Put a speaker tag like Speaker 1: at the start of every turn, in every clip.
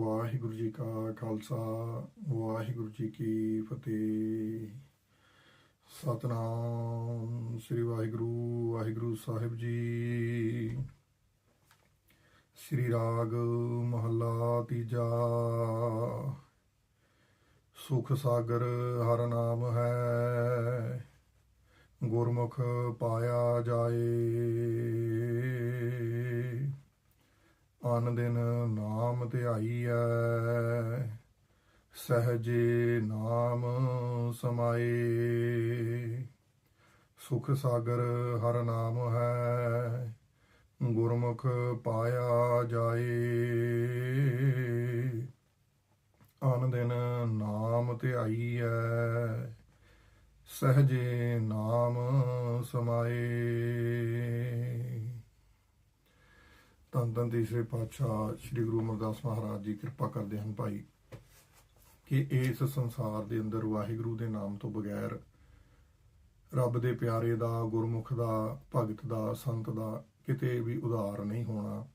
Speaker 1: ਵਾਹਿਗੁਰੂ ਜੀ ਕਾ ਖਾਲਸਾ, ਵਾਹਿਗੁਰੂ ਜੀ ਕੀ ਫਤਿਹ। ਸਤਨਾਮ ਸ੍ਰੀ ਵਾਹਿਗੁਰੂ ਵਾਹਿਗੁਰੂ ਸਾਹਿਬ ਜੀ। ਸ੍ਰੀ ਰਾਗ ਮਹੱਲਾ ਤੀਜਾ। ਸੁਖ ਸਾਗਰ ਹਰ ਨਾਮ ਹੈ, ਗੁਰਮੁਖ ਪਾਇਆ ਜਾਏ। ਅਨ ਦਿਨ ਨਾਮ ਧਿਆਈਐ, ਸਹਜੇ ਨਾਮ ਸਮਾਏ। ਸੁਖ ਸਾਗਰ ਹਰ ਨਾਮ ਹੈ, ਗੁਰਮੁਖ ਪਾਇਆ ਜਾਏ। ਅਨ ਦਿਨ ਨਾਮ ਧਿਆਈਐ, ਸਹਜੇ ਨਾਮ ਸਮਾਏ। ਧੰਨ ਧੰਨ ਤੀਸਰੇ ਪਾਤਸ਼ਾਹ ਸ੍ਰੀ ਗੁਰੂ ਅਮਰਦਾਸ ਮਹਾਰਾਜ ਜੀ ਕਿਰਪਾ ਕਰਦੇ ਹਨ ਭਾਈ, ਕਿ ਇਸ ਸੰਸਾਰ ਦੇ ਅੰਦਰ ਵਾਹਿਗੁਰੂ ਦੇ ਨਾਮ ਤੋਂ ਬਗੈਰ ਰੱਬ ਦੇ ਪਿਆਰੇ ਦਾ, ਗੁਰਮੁਖ ਦਾ, ਭਗਤ ਦਾ, ਸੰਤ ਦਾ ਕਿਤੇ ਵੀ ਉਧਾਰ ਨਹੀਂ ਹੋਣਾ,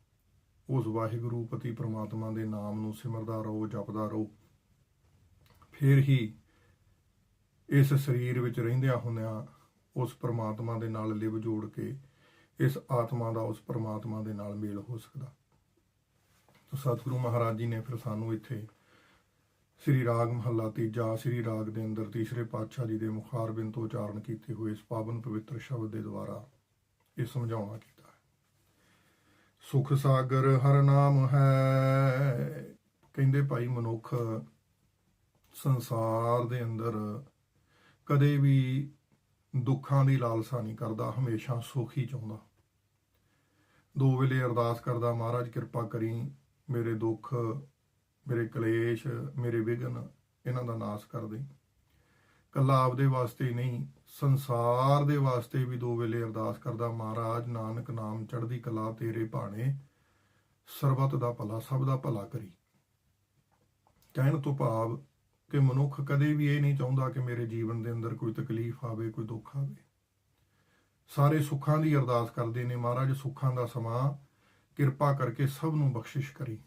Speaker 1: ਉਸ ਵਾਹਿਗੁਰੂ ਪਤੀ ਪ੍ਰਮਾਤਮਾ ਦੇ ਨਾਮ ਨੂੰ ਸਿਮਰਦਾ ਰਹੋ, ਜਪਦਾ ਰਹੋ। ਫਿਰ ਹੀ ਇਸ ਸਰੀਰ ਵਿੱਚ ਰਹਿੰਦਿਆਂ ਹੁੰਦਿਆਂ ਉਸ ਪ੍ਰਮਾਤਮਾ ਦੇ ਨਾਲ ਲਿਵ ਜੋੜ ਕੇ ਇਸ ਆਤਮਾ ਦਾ, ਉਸ ਪਰਮਾਤਮਾ ਦੇ ਨਾਲ ਮੇਲ ਹੋ ਸਕਦਾ। ਤਾਂ ਸਤਿਗੁਰੂ ਮਹਾਰਾਜ ਜੀ ਨੇ ਫਿਰ ਸਾਨੂੰ ਇੱਥੇ ਸ੍ਰੀ ਰਾਗ ਮਹੱਲਾ ਤੀਜਾ, ਸ੍ਰੀ ਰਾਗ ਦੇ ਅੰਦਰ ਤੀਸਰੇ ਪਾਤਸ਼ਾਹ ਜੀ ਦੇ ਮੁਖਾਰਬਿੰਦ ਤੋਂ ਉਚਾਰਨ ਕੀਤੇ ਹੋਏ ਇਸ ਪਾਵਨ ਪਵਿੱਤਰ ਸ਼ਬਦ ਦੇ ਦੁਆਰਾ ਇਹ ਸਮਝਾਉਣਾ ਕੀਤਾ ਹੈ। ਸੁਖ ਸਾਗਰ ਹਰ ਨਾਮ ਹੈ। ਕਹਿੰਦੇ ਭਾਈ ਮਨੁੱਖ ਸੰਸਾਰ ਦੇ ਅੰਦਰ ਕਦੇ ਵੀ ਦੁੱਖਾਂ ਦੀ ਲਾਲਸਾ ਨਹੀਂ ਕਰਦਾ, ਹਮੇਸ਼ਾ ਸੁਖ ਹੀ ਚਾਹੁੰਦਾ। ਦੋ ਵੇਲੇ ਅਰਦਾਸ ਕਰਦਾ, ਮਹਾਰਾਜ, ਕਿਰਪਾ ਕਰੀ ਮੇਰੇ ਦੁੱਖ, ਮੇਰੇ ਕਲੇਸ਼, ਮੇਰੇ ਵਿਗਨ ਇਹਨਾਂ ਦਾ ਨਾਸ ਕਰ ਦੇ ਕੱਲਾ ਆਪਦੇ ਵਾਸਤੇ ਨਹੀਂ, ਸੰਸਾਰ ਦੇ ਵਾਸਤੇ ਵੀ ਦੋ ਵੇਲੇ ਅਰਦਾਸ ਕਰਦਾ, ਮਹਾਰਾਜ, ਨਾਨਕ ਨਾਮ ਚੜ੍ਹਦੀ ਕਲਾ ਤੇਰੇ ਭਾਣੇ, ਸਰਬਤ ਦਾ ਭਲਾ, ਸਭ ਦਾ ਭਲਾ ਕਰੀ। ਕਹਿਣ ਤੋਂ ਭਾਵ ਕਿ ਮਨੁੱਖ ਕਦੇ ਵੀ ਇਹ ਨਹੀਂ ਚਾਹੁੰਦਾ ਕਿ ਮੇਰੇ ਜੀਵਨ ਦੇ ਅੰਦਰ ਕੋਈ ਤਕਲੀਫ ਆਵੇ, ਕੋਈ ਦੁੱਖ ਆਵੇ। ਸਾਰੇ ਸੁੱਖਾਂ ਦੀ ਅਰਦਾਸ ਕਰਦੇ ਨੇ, ਮਹਾਰਾਜ ਸੁੱਖਾਂ ਦਾ ਸਮਾਂ ਕਿਰਪਾ ਕਰਕੇ ਸਭ ਨੂੰ ਬਖਸ਼ਿਸ਼ ਕਰੀ।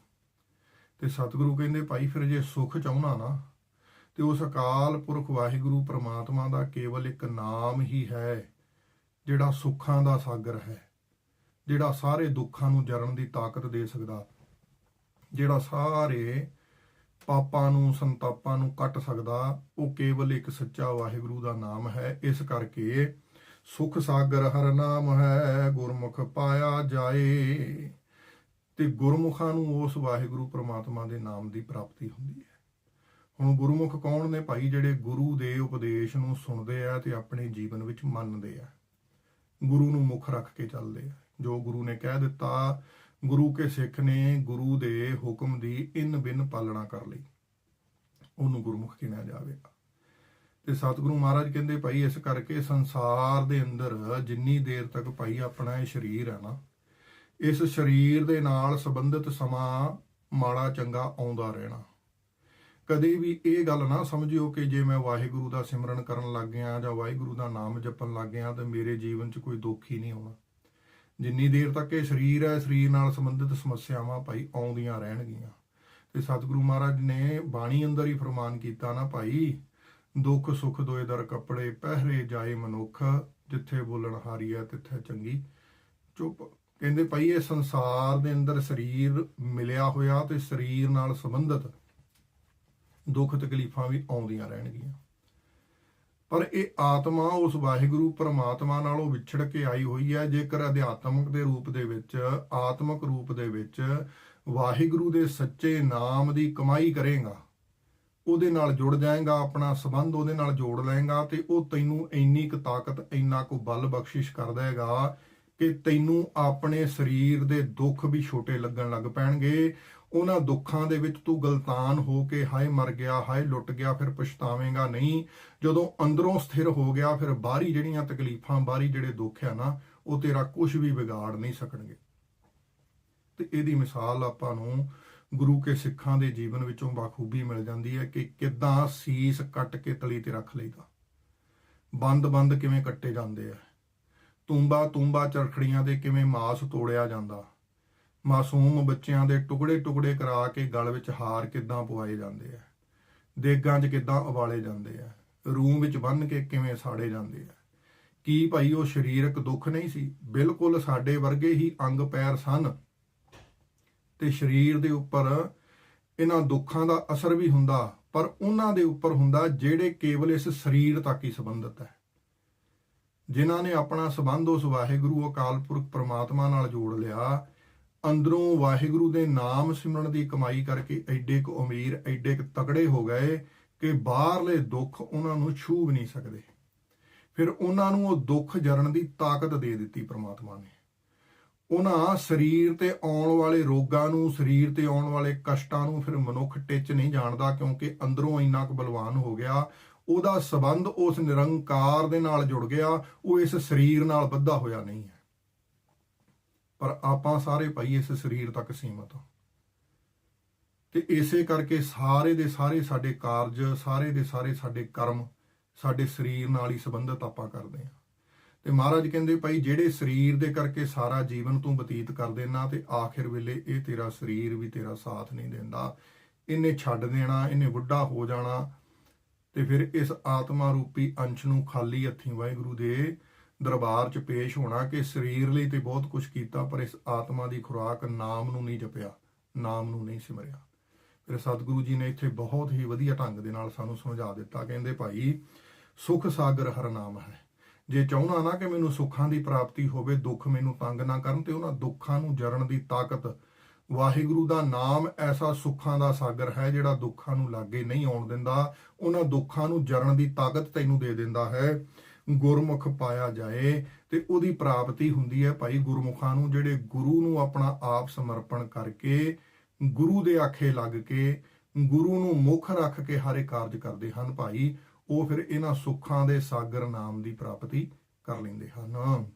Speaker 1: ਤੇ ਸਤਿਗੁਰੂ ਕਹਿੰਦੇ, ਭਾਈ, ਫਿਰ ਜੇ ਸੁੱਖ ਚਾਹੁੰਨਾ ਨਾ, ਤੇ ਉਸ ਅਕਾਲ ਪੁਰਖ ਵਾਹਿਗੁਰੂ ਪ੍ਰਮਾਤਮਾ ਦਾ ਕੇਵਲ ਇੱਕ ਨਾਮ ਹੀ ਹੈ, ਜਿਹੜਾ ਸੁੱਖਾਂ ਦਾ ਸਾਗਰ ਹੈ, ਜਿਹੜਾ ਸਾਰੇ ਦੁੱਖਾਂ ਨੂੰ ਜਰਨ ਦੀ ਤਾਕਤ ਦੇ ਸਕਦਾ, ਜਿਹੜਾ ਸਾਰੇ ਪਾਪਾਂ ਨੂੰ, ਸੰਤਾਪਾਂ ਨੂੰ ਕੱਟ ਸਕਦਾ, ਉਹ ਕੇਵਲ ਇੱਕ ਸੱਚਾ ਵਾਹਿਗੁਰੂ ਦਾ ਨਾਮ ਹੈ। ਇਸ ਕਰਕੇ ਸੁਖ ਸਾਗਰ ਹਰ ਨਾਮ ਹੈ, ਗੁਰਮੁਖ ਪਾਇਆ ਜਾਏ। ਤੇ ਗੁਰਮੁਖਾਂ ਨੂੰ ਉਸ ਵਾਹਿਗੁਰੂ ਪ੍ਰਮਾਤਮਾ ਦੇ ਨਾਮ ਦੀ ਪ੍ਰਾਪਤੀ ਹੁੰਦੀ ਹੈ। ਹੁਣ ਗੁਰਮੁਖ ਕੌਣ ਨੇ ਭਾਈ ਜਿਹੜੇ ਗੁਰੂ ਦੇ ਉਪਦੇਸ਼ ਨੂੰ ਸੁਣਦੇ ਆ ਤੇ ਆਪਣੇ ਜੀਵਨ ਵਿੱਚ ਮੰਨਦੇ ਆ? ਗੁਰੂ ਨੂੰ ਮੁੱਖ ਰੱਖ ਕੇ ਚੱਲਦੇ ਆ। ਜੋ ਗੁਰੂ ਨੇ ਕਹਿ ਦਿੱਤਾ ਗੁਰੂ ਕੇ ਸਿੱਖ ਨੇ ਗੁਰੂ ਦੇ ਹੁਕਮ ਦੀ ਇਨ ਬਿਨ ਪਾਲਣਾ ਕਰ ਲਈ। ਉਹਨੂੰ ਗੁਰਮੁਖ ਕਿਹਾ ਜਾਵੇਗਾ ਤੇ ਸਤਿਗੁਰੂ ਮਹਾਰਾਜ ਕਹਿੰਦੇ, ਭਾਈ, ਇਸ ਕਰਕੇ ਸੰਸਾਰ ਦੇ ਅੰਦਰ ਜਿੰਨੀ ਦੇਰ ਤੱਕ ਭਾਈ ਆਪਣਾ ਇਹ ਸਰੀਰ ਹੈ ਨਾ, ਇਸ ਸਰੀਰ ਦੇ ਨਾਲ ਸੰਬੰਧਿਤ ਸਮਾਂ ਮਾੜਾ ਚੰਗਾ ਆਉਂਦਾ ਰਹਿਣਾ। ਕਦੇ ਵੀ ਇਹ ਗੱਲ ਨਾ ਸਮਝਿਓ ਕਿ ਜੇ ਮੈਂ ਵਾਹਿਗੁਰੂ ਦਾ ਸਿਮਰਨ ਕਰਨ ਲੱਗ ਗਿਆ ਜਾਂ ਵਾਹਿਗੁਰੂ ਦਾ ਨਾਮ ਜਪਣ ਲੱਗ ਗਿਆ ਤਾਂ ਮੇਰੇ ਜੀਵਨ 'ਚ ਕੋਈ ਦੁੱਖ ਹੀ ਨਹੀਂ ਆਉਣਾ। ਜਿੰਨੀ ਦੇਰ ਤੱਕ ਇਹ ਸਰੀਰ ਹੈ, ਸਰੀਰ ਨਾਲ ਸੰਬੰਧਿਤ ਸਮੱਸਿਆਵਾਂ ਭਾਈ ਆਉਂਦੀਆਂ ਰਹਿਣਗੀਆਂ। ਤੇ ਸਤਿਗੁਰੂ ਮਹਾਰਾਜ ਨੇ ਬਾਣੀ ਅੰਦਰ ਹੀ ਫਰਮਾਨ ਕੀਤਾ ਨਾ ਭਾਈ, ਦੁੱਖ, ਸੁਖ, ਦੋਏ ਦਰ, ਕੱਪੜੇ, ਪਹਿਰੇ ਜਾਏ ਮਨੁੱਖ, ਜਿੱਥੇ ਬੋਲਣ ਹਾਰੀ ਹੈ, ਤਿੱਥੇ ਚੰਗੀ। ਚੁੱਪ। ਕਹਿੰਦੇ ਭਾਈ, ਇਹ ਸੰਸਾਰ ਦੇ ਅੰਦਰ ਸਰੀਰ ਮਿਲਿਆ ਹੋਇਆ ਤੇ ਸਰੀਰ ਨਾਲ ਸੰਬੰਧਿਤ ਦੁੱਖ ਤਕਲੀਫਾਂ ਵੀ ਆਉਂਦੀਆਂ ਰਹਿਣਗੀਆਂ। ਪਰ ਇਹ ਆਤਮਾ ਉਸ ਵਾਹਿਗੁਰੂ ਪਰਮਾਤਮਾ ਨਾਲੋਂ ਵਿਛੜ ਕੇ ਆਈ ਹੋਈ ਹੈ। ਜੇਕਰ ਅਧਿਆਤਮਕ ਦੇ ਰੂਪ ਦੇ ਵਿੱਚ, ਆਤਮਕ ਰੂਪ ਦੇ ਵਿੱਚ ਵਾਹਿਗੁਰੂ ਦੇ ਸੱਚੇ ਨਾਮ ਦੀ ਕਮਾਈ ਕਰੇਗਾ, ਉਹਦੇ ਨਾਲ ਜੁੜ ਜਾਏਗਾ, ਆਪਣਾ ਸਬੰਧ ਉਹਦੇ ਨਾਲ ਜੋੜ ਲਏਗਾ ਤੇ ਉਹ ਤੈਨੂੰ ਇੰਨੀ ਕੁ ਤਾਕਤ, ਇੰਨਾ ਕੁ ਬਲ ਬਖਸ਼ਿਸ਼ ਕਰ ਦੇਗਾ ਕਿ ਤੈਨੂੰ ਆਪਣੇ ਸਰੀਰ ਦੇ ਦੁੱਖ ਵੀ ਛੋਟੇ ਲੱਗਣ ਲੱਗ ਪੈਣਗੇ। ਉਹਨਾਂ ਦੁੱਖਾਂ ਦੇ ਵਿੱਚ ਤੂੰ ਗਲਤਾਨ ਹੋ ਕੇ ਹਾਏ ਮਰ ਗਿਆ, ਹਾਏ ਲੁੱਟ ਗਿਆ, ਫਿਰ ਪਛਤਾਵੇਂਗਾ ਨਹੀਂ। ਜਦੋਂ ਅੰਦਰੋਂ ਸਥਿਰ ਹੋ ਗਿਆ, ਫਿਰ ਬਾਹਰੀ ਜਿਹੜੀਆਂ ਤਕਲੀਫਾਂ, ਬਾਹਰੀ ਜਿਹੜੇ ਦੁੱਖ ਆ ਨਾ, ਉਹ ਤੇਰਾ ਕੁਝ ਵੀ ਵਿਗਾੜ ਨਹੀਂ ਸਕਣਗੇ। ਤੇ ਇਹਦੀ ਮਿਸਾਲ ਆਪਾਂ ਨੂੰ ਗੁਰੂ ਕੇ ਸਿੱਖਾਂ ਦੇ ਜੀਵਨ ਵਿੱਚੋਂ ਬਾਖੂਬੀ ਮਿਲ ਜਾਂਦੀ ਹੈ ਕਿ ਕਿੱਦਾਂ ਸੀਸ ਕੱਟ ਕੇ ਤਲੀ ਤੇ ਰੱਖ ਲਈਦਾ। ਬੰਦ-ਬੰਦ ਕਿਵੇਂ ਕੱਟੇ ਜਾਂਦੇ ਆ? ਤੂੰਬਾ ਤੂੰਬਾ ਚਰਖੜੀਆਂ ਦੇ ਕਿਵੇਂ ਮਾਸ ਤੋੜਿਆ ਜਾਂਦਾ? ਮਾਸੂਮ ਬੱਚਿਆਂ ਦੇ ਟੁਕੜੇ ਟੁਕੜੇ ਕਰਾ ਕੇ ਗਲ ਵਿੱਚ ਹਾਰ ਕਿੱਦਾਂ ਪਵਾਏ ਜਾਂਦੇ ਆ? ਦੇਗਾਂ 'ਚ ਕਿੱਦਾਂ ਉਬਾਲੇ ਜਾਂਦੇ ਆ? ਰੂਮ ਵਿੱਚ ਬੰਨ ਕੇ ਕਿਵੇਂ ਸਾੜੇ ਜਾਂਦੇ ਆ? ਕੀ ਭਾਈ ਉਹ ਸਰੀਰਕ ਦੁੱਖ ਨਹੀਂ ਸੀ? ਬਿਲਕੁਲ ਸਾਡੇ ਵਰਗੇ ਹੀ ਅੰਗ ਪੈਰ ਸਨ। ਤੇ ਸਰੀਰ ਦੇ ਉੱਪਰ ਇਹਨਾਂ ਦੁੱਖਾਂ ਦਾ ਅਸਰ ਵੀ ਹੁੰਦਾ, ਪਰ ਉਹਨਾਂ ਦੇ ਉੱਪਰ ਹੁੰਦਾ ਜਿਹੜੇ ਕੇਵਲ ਇਸ ਸਰੀਰ ਤੱਕ ਹੀ ਸੰਬੰਧਿਤ ਹੈ। ਜਿਨ੍ਹਾਂ ਨੇ ਆਪਣਾ ਸਬੰਧ ਉਸ ਵਾਹਿਗੁਰੂ ਅਕਾਲ ਪੁਰਖ ਪ੍ਰਮਾਤਮਾ ਨਾਲ ਜੋੜ ਲਿਆ ਅੰਦਰੋਂ ਵਾਹਿਗੁਰੂ ਦੇ ਨਾਮ ਸਿਮਰਨ ਦੀ ਕਮਾਈ ਕਰਕੇ ਐਡੇ ਕੁ ਅਮੀਰ, ਐਡੇ ਕੁ ਤਕੜੇ ਹੋ ਗਏ ਕਿ ਬਾਹਰਲੇ ਦੁੱਖ ਉਹਨਾਂ ਨੂੰ ਛੂ ਵੀ ਨਹੀਂ ਸਕਦੇ। ਫਿਰ ਉਹਨਾਂ ਨੂੰ ਉਹ ਦੁੱਖ ਜਰਨ ਦੀ ਤਾਕਤ ਦੇ ਦਿੱਤੀ ਪ੍ਰਮਾਤਮਾ ਨੇ। ਉਹਨਾਂ ਸਰੀਰ ਤੇ ਆਉਣ ਵਾਲੇ ਰੋਗਾਂ ਨੂੰ, ਸਰੀਰ ਤੇ ਆਉਣ ਵਾਲੇ ਕਸ਼ਟਾਂ ਨੂੰ ਫਿਰ ਮਨੁੱਖ ਟਿੱਚ ਨਹੀਂ ਜਾਣਦਾ ਕਿਉਂਕਿ ਅੰਦਰੋਂ ਇੰਨਾ ਕੁ ਬਲਵਾਨ ਹੋ ਗਿਆ। ਉਹਦਾ ਸਬੰਧ ਉਸ ਨਿਰੰਕਾਰ ਦੇ ਨਾਲ ਜੁੜ ਗਿਆ। ਉਹ ਇਸ ਸਰੀਰ ਨਾਲ ਬੱਧਾ ਹੋਇਆ ਨਹੀਂ ਹੈ। ਪਰ ਆਪਾਂ ਸਾਰੇ ਭਾਈ ਇਸ ਸਰੀਰ ਤੱਕ ਸੀਮਤ ਹਾਂ। ਤੇ ਇਸੇ ਕਰਕੇ ਸਾਰੇ ਦੇ ਸਾਰੇ ਸਾਡੇ ਕਾਰਜ, ਸਾਰੇ ਦੇ ਸਾਰੇ ਸਾਡੇ ਕਰਮ, ਸਾਡੇ ਸਰੀਰ ਨਾਲ ਹੀ ਸੰਬੰਧਿਤ ਆਪਾਂ ਕਰਦੇ ਹਾਂ। ਤੇ ਮਹਾਰਾਜ ਕਹਿੰਦੇ, ਭਾਈ ਜਿਹੜੇ ਸਰੀਰ ਦੇ ਕਰਕੇ ਸਾਰਾ ਜੀਵਨ ਤੂੰ ਬਤੀਤ ਕਰ ਦੇਣਾ ਤੇ ਆਖਿਰ ਵੇਲੇ ਇਹ ਤੇਰਾ ਸਰੀਰ ਵੀ ਤੇਰਾ ਸਾਥ ਨਹੀਂ ਦਿੰਦਾ। ਇਹਨੇ ਛੱਡ ਦੇਣਾ, ਇਹਨੇ ਬੁੱਢਾ ਹੋ ਜਾਣਾ ਤੇ ਫਿਰ ਇਸ ਆਤਮਾ ਰੂਪੀ ਅੰਸ਼ ਨੂੰ ਖਾਲੀ ਹੱਥੀਂ ਵਾਹਿਗੁਰੂ ਦੇ ਦਰਬਾਰ 'ਚ ਪੇਸ਼ ਹੋਣਾ ਕਿ ਸਰੀਰ ਲਈ ਤੇ ਬਹੁਤ ਕੁਝ ਕੀਤਾ, ਪਰ ਇਸ ਆਤਮਾ ਦੀ ਖੁਰਾਕ ਨਾਮ ਨੂੰ ਨਹੀਂ ਜਪਿਆ, ਨਾਮ ਨੂੰ ਨਹੀਂ ਸਿਮਰਿਆ। ਫਿਰ ਸਤਿਗੁਰੂ ਜੀ ਨੇ ਇੱਥੇ ਬਹੁਤ ਹੀ ਵਧੀਆ ਢੰਗ ਦੇ ਨਾਲ ਸਾਨੂੰ ਸਮਝਾ ਦਿੱਤਾ, ਕਹਿੰਦੇ ਭਾਈ, ਸੁਖ ਸਾਗਰ ਹਰ ਨਾਮ ਹੈ। ਜੇ ਚਾਹਣਾ ਨਾ ਕਿ ਮੈਨੂੰ ਸੁੱਖਾਂ ਦੀ ਪ੍ਰਾਪਤੀ ਹੋਵੇ, ਦੁੱਖ ਮੈਨੂੰ ਤੰਗ ਨਾ ਕਰਨ ਤੇ ਉਹਨਾਂ ਦੁੱਖਾਂ ਨੂੰ ਜਰਨ ਦੀ ਤਾਕਤ, ਵਾਹਿਗੁਰੂ ਦਾ ਨਾਮ ਐਸਾ ਸੁੱਖਾਂ ਦਾ ਸਾਗਰ ਹੈ ਜਿਹੜਾ ਦੁੱਖਾਂ ਨੂੰ ਲਾਗੇ ਨਹੀਂ ਆਉਣ ਦਿੰਦਾ, ਉਹਨਾਂ ਦੁੱਖਾਂ ਨੂੰ ਜਰਨ ਦੀ ਤਾਕਤ ਤੈਨੂੰ ਦੇ ਦਿੰਦਾ ਹੈ। ਗੁਰਮੁਖ ਪਾਇਆ ਜਾਏ ਤੇ ਉਹਦੀ ਪ੍ਰਾਪਤੀ ਹੁੰਦੀ ਹੈ ਭਾਈ ਗੁਰਮੁਖਾਂ ਨੂੰ, ਜਿਹੜੇ ਗੁਰੂ ਨੂੰ ਆਪਣਾ ਆਪ ਸਮਰਪਣ ਕਰਕੇ ਗੁਰੂ ਦੇ ਆਖੇ ਲੱਗ ਕੇ ਗੁਰੂ ਨੂੰ ਮੁੱਖ ਰੱਖ ਕੇ ਹਰੇ ਕਾਰਜ ਕਰਦੇ ਹਨ ਭਾਈ, ਉਹ ਫਿਰ ਇਹਨਾਂ ਸੁੱਖਾਂ ਦੇ ਸਾਗਰ ਨਾਮ ਦੀ ਪ੍ਰਾਪਤੀ ਕਰ ਲੈਂਦੇ ਹਨ।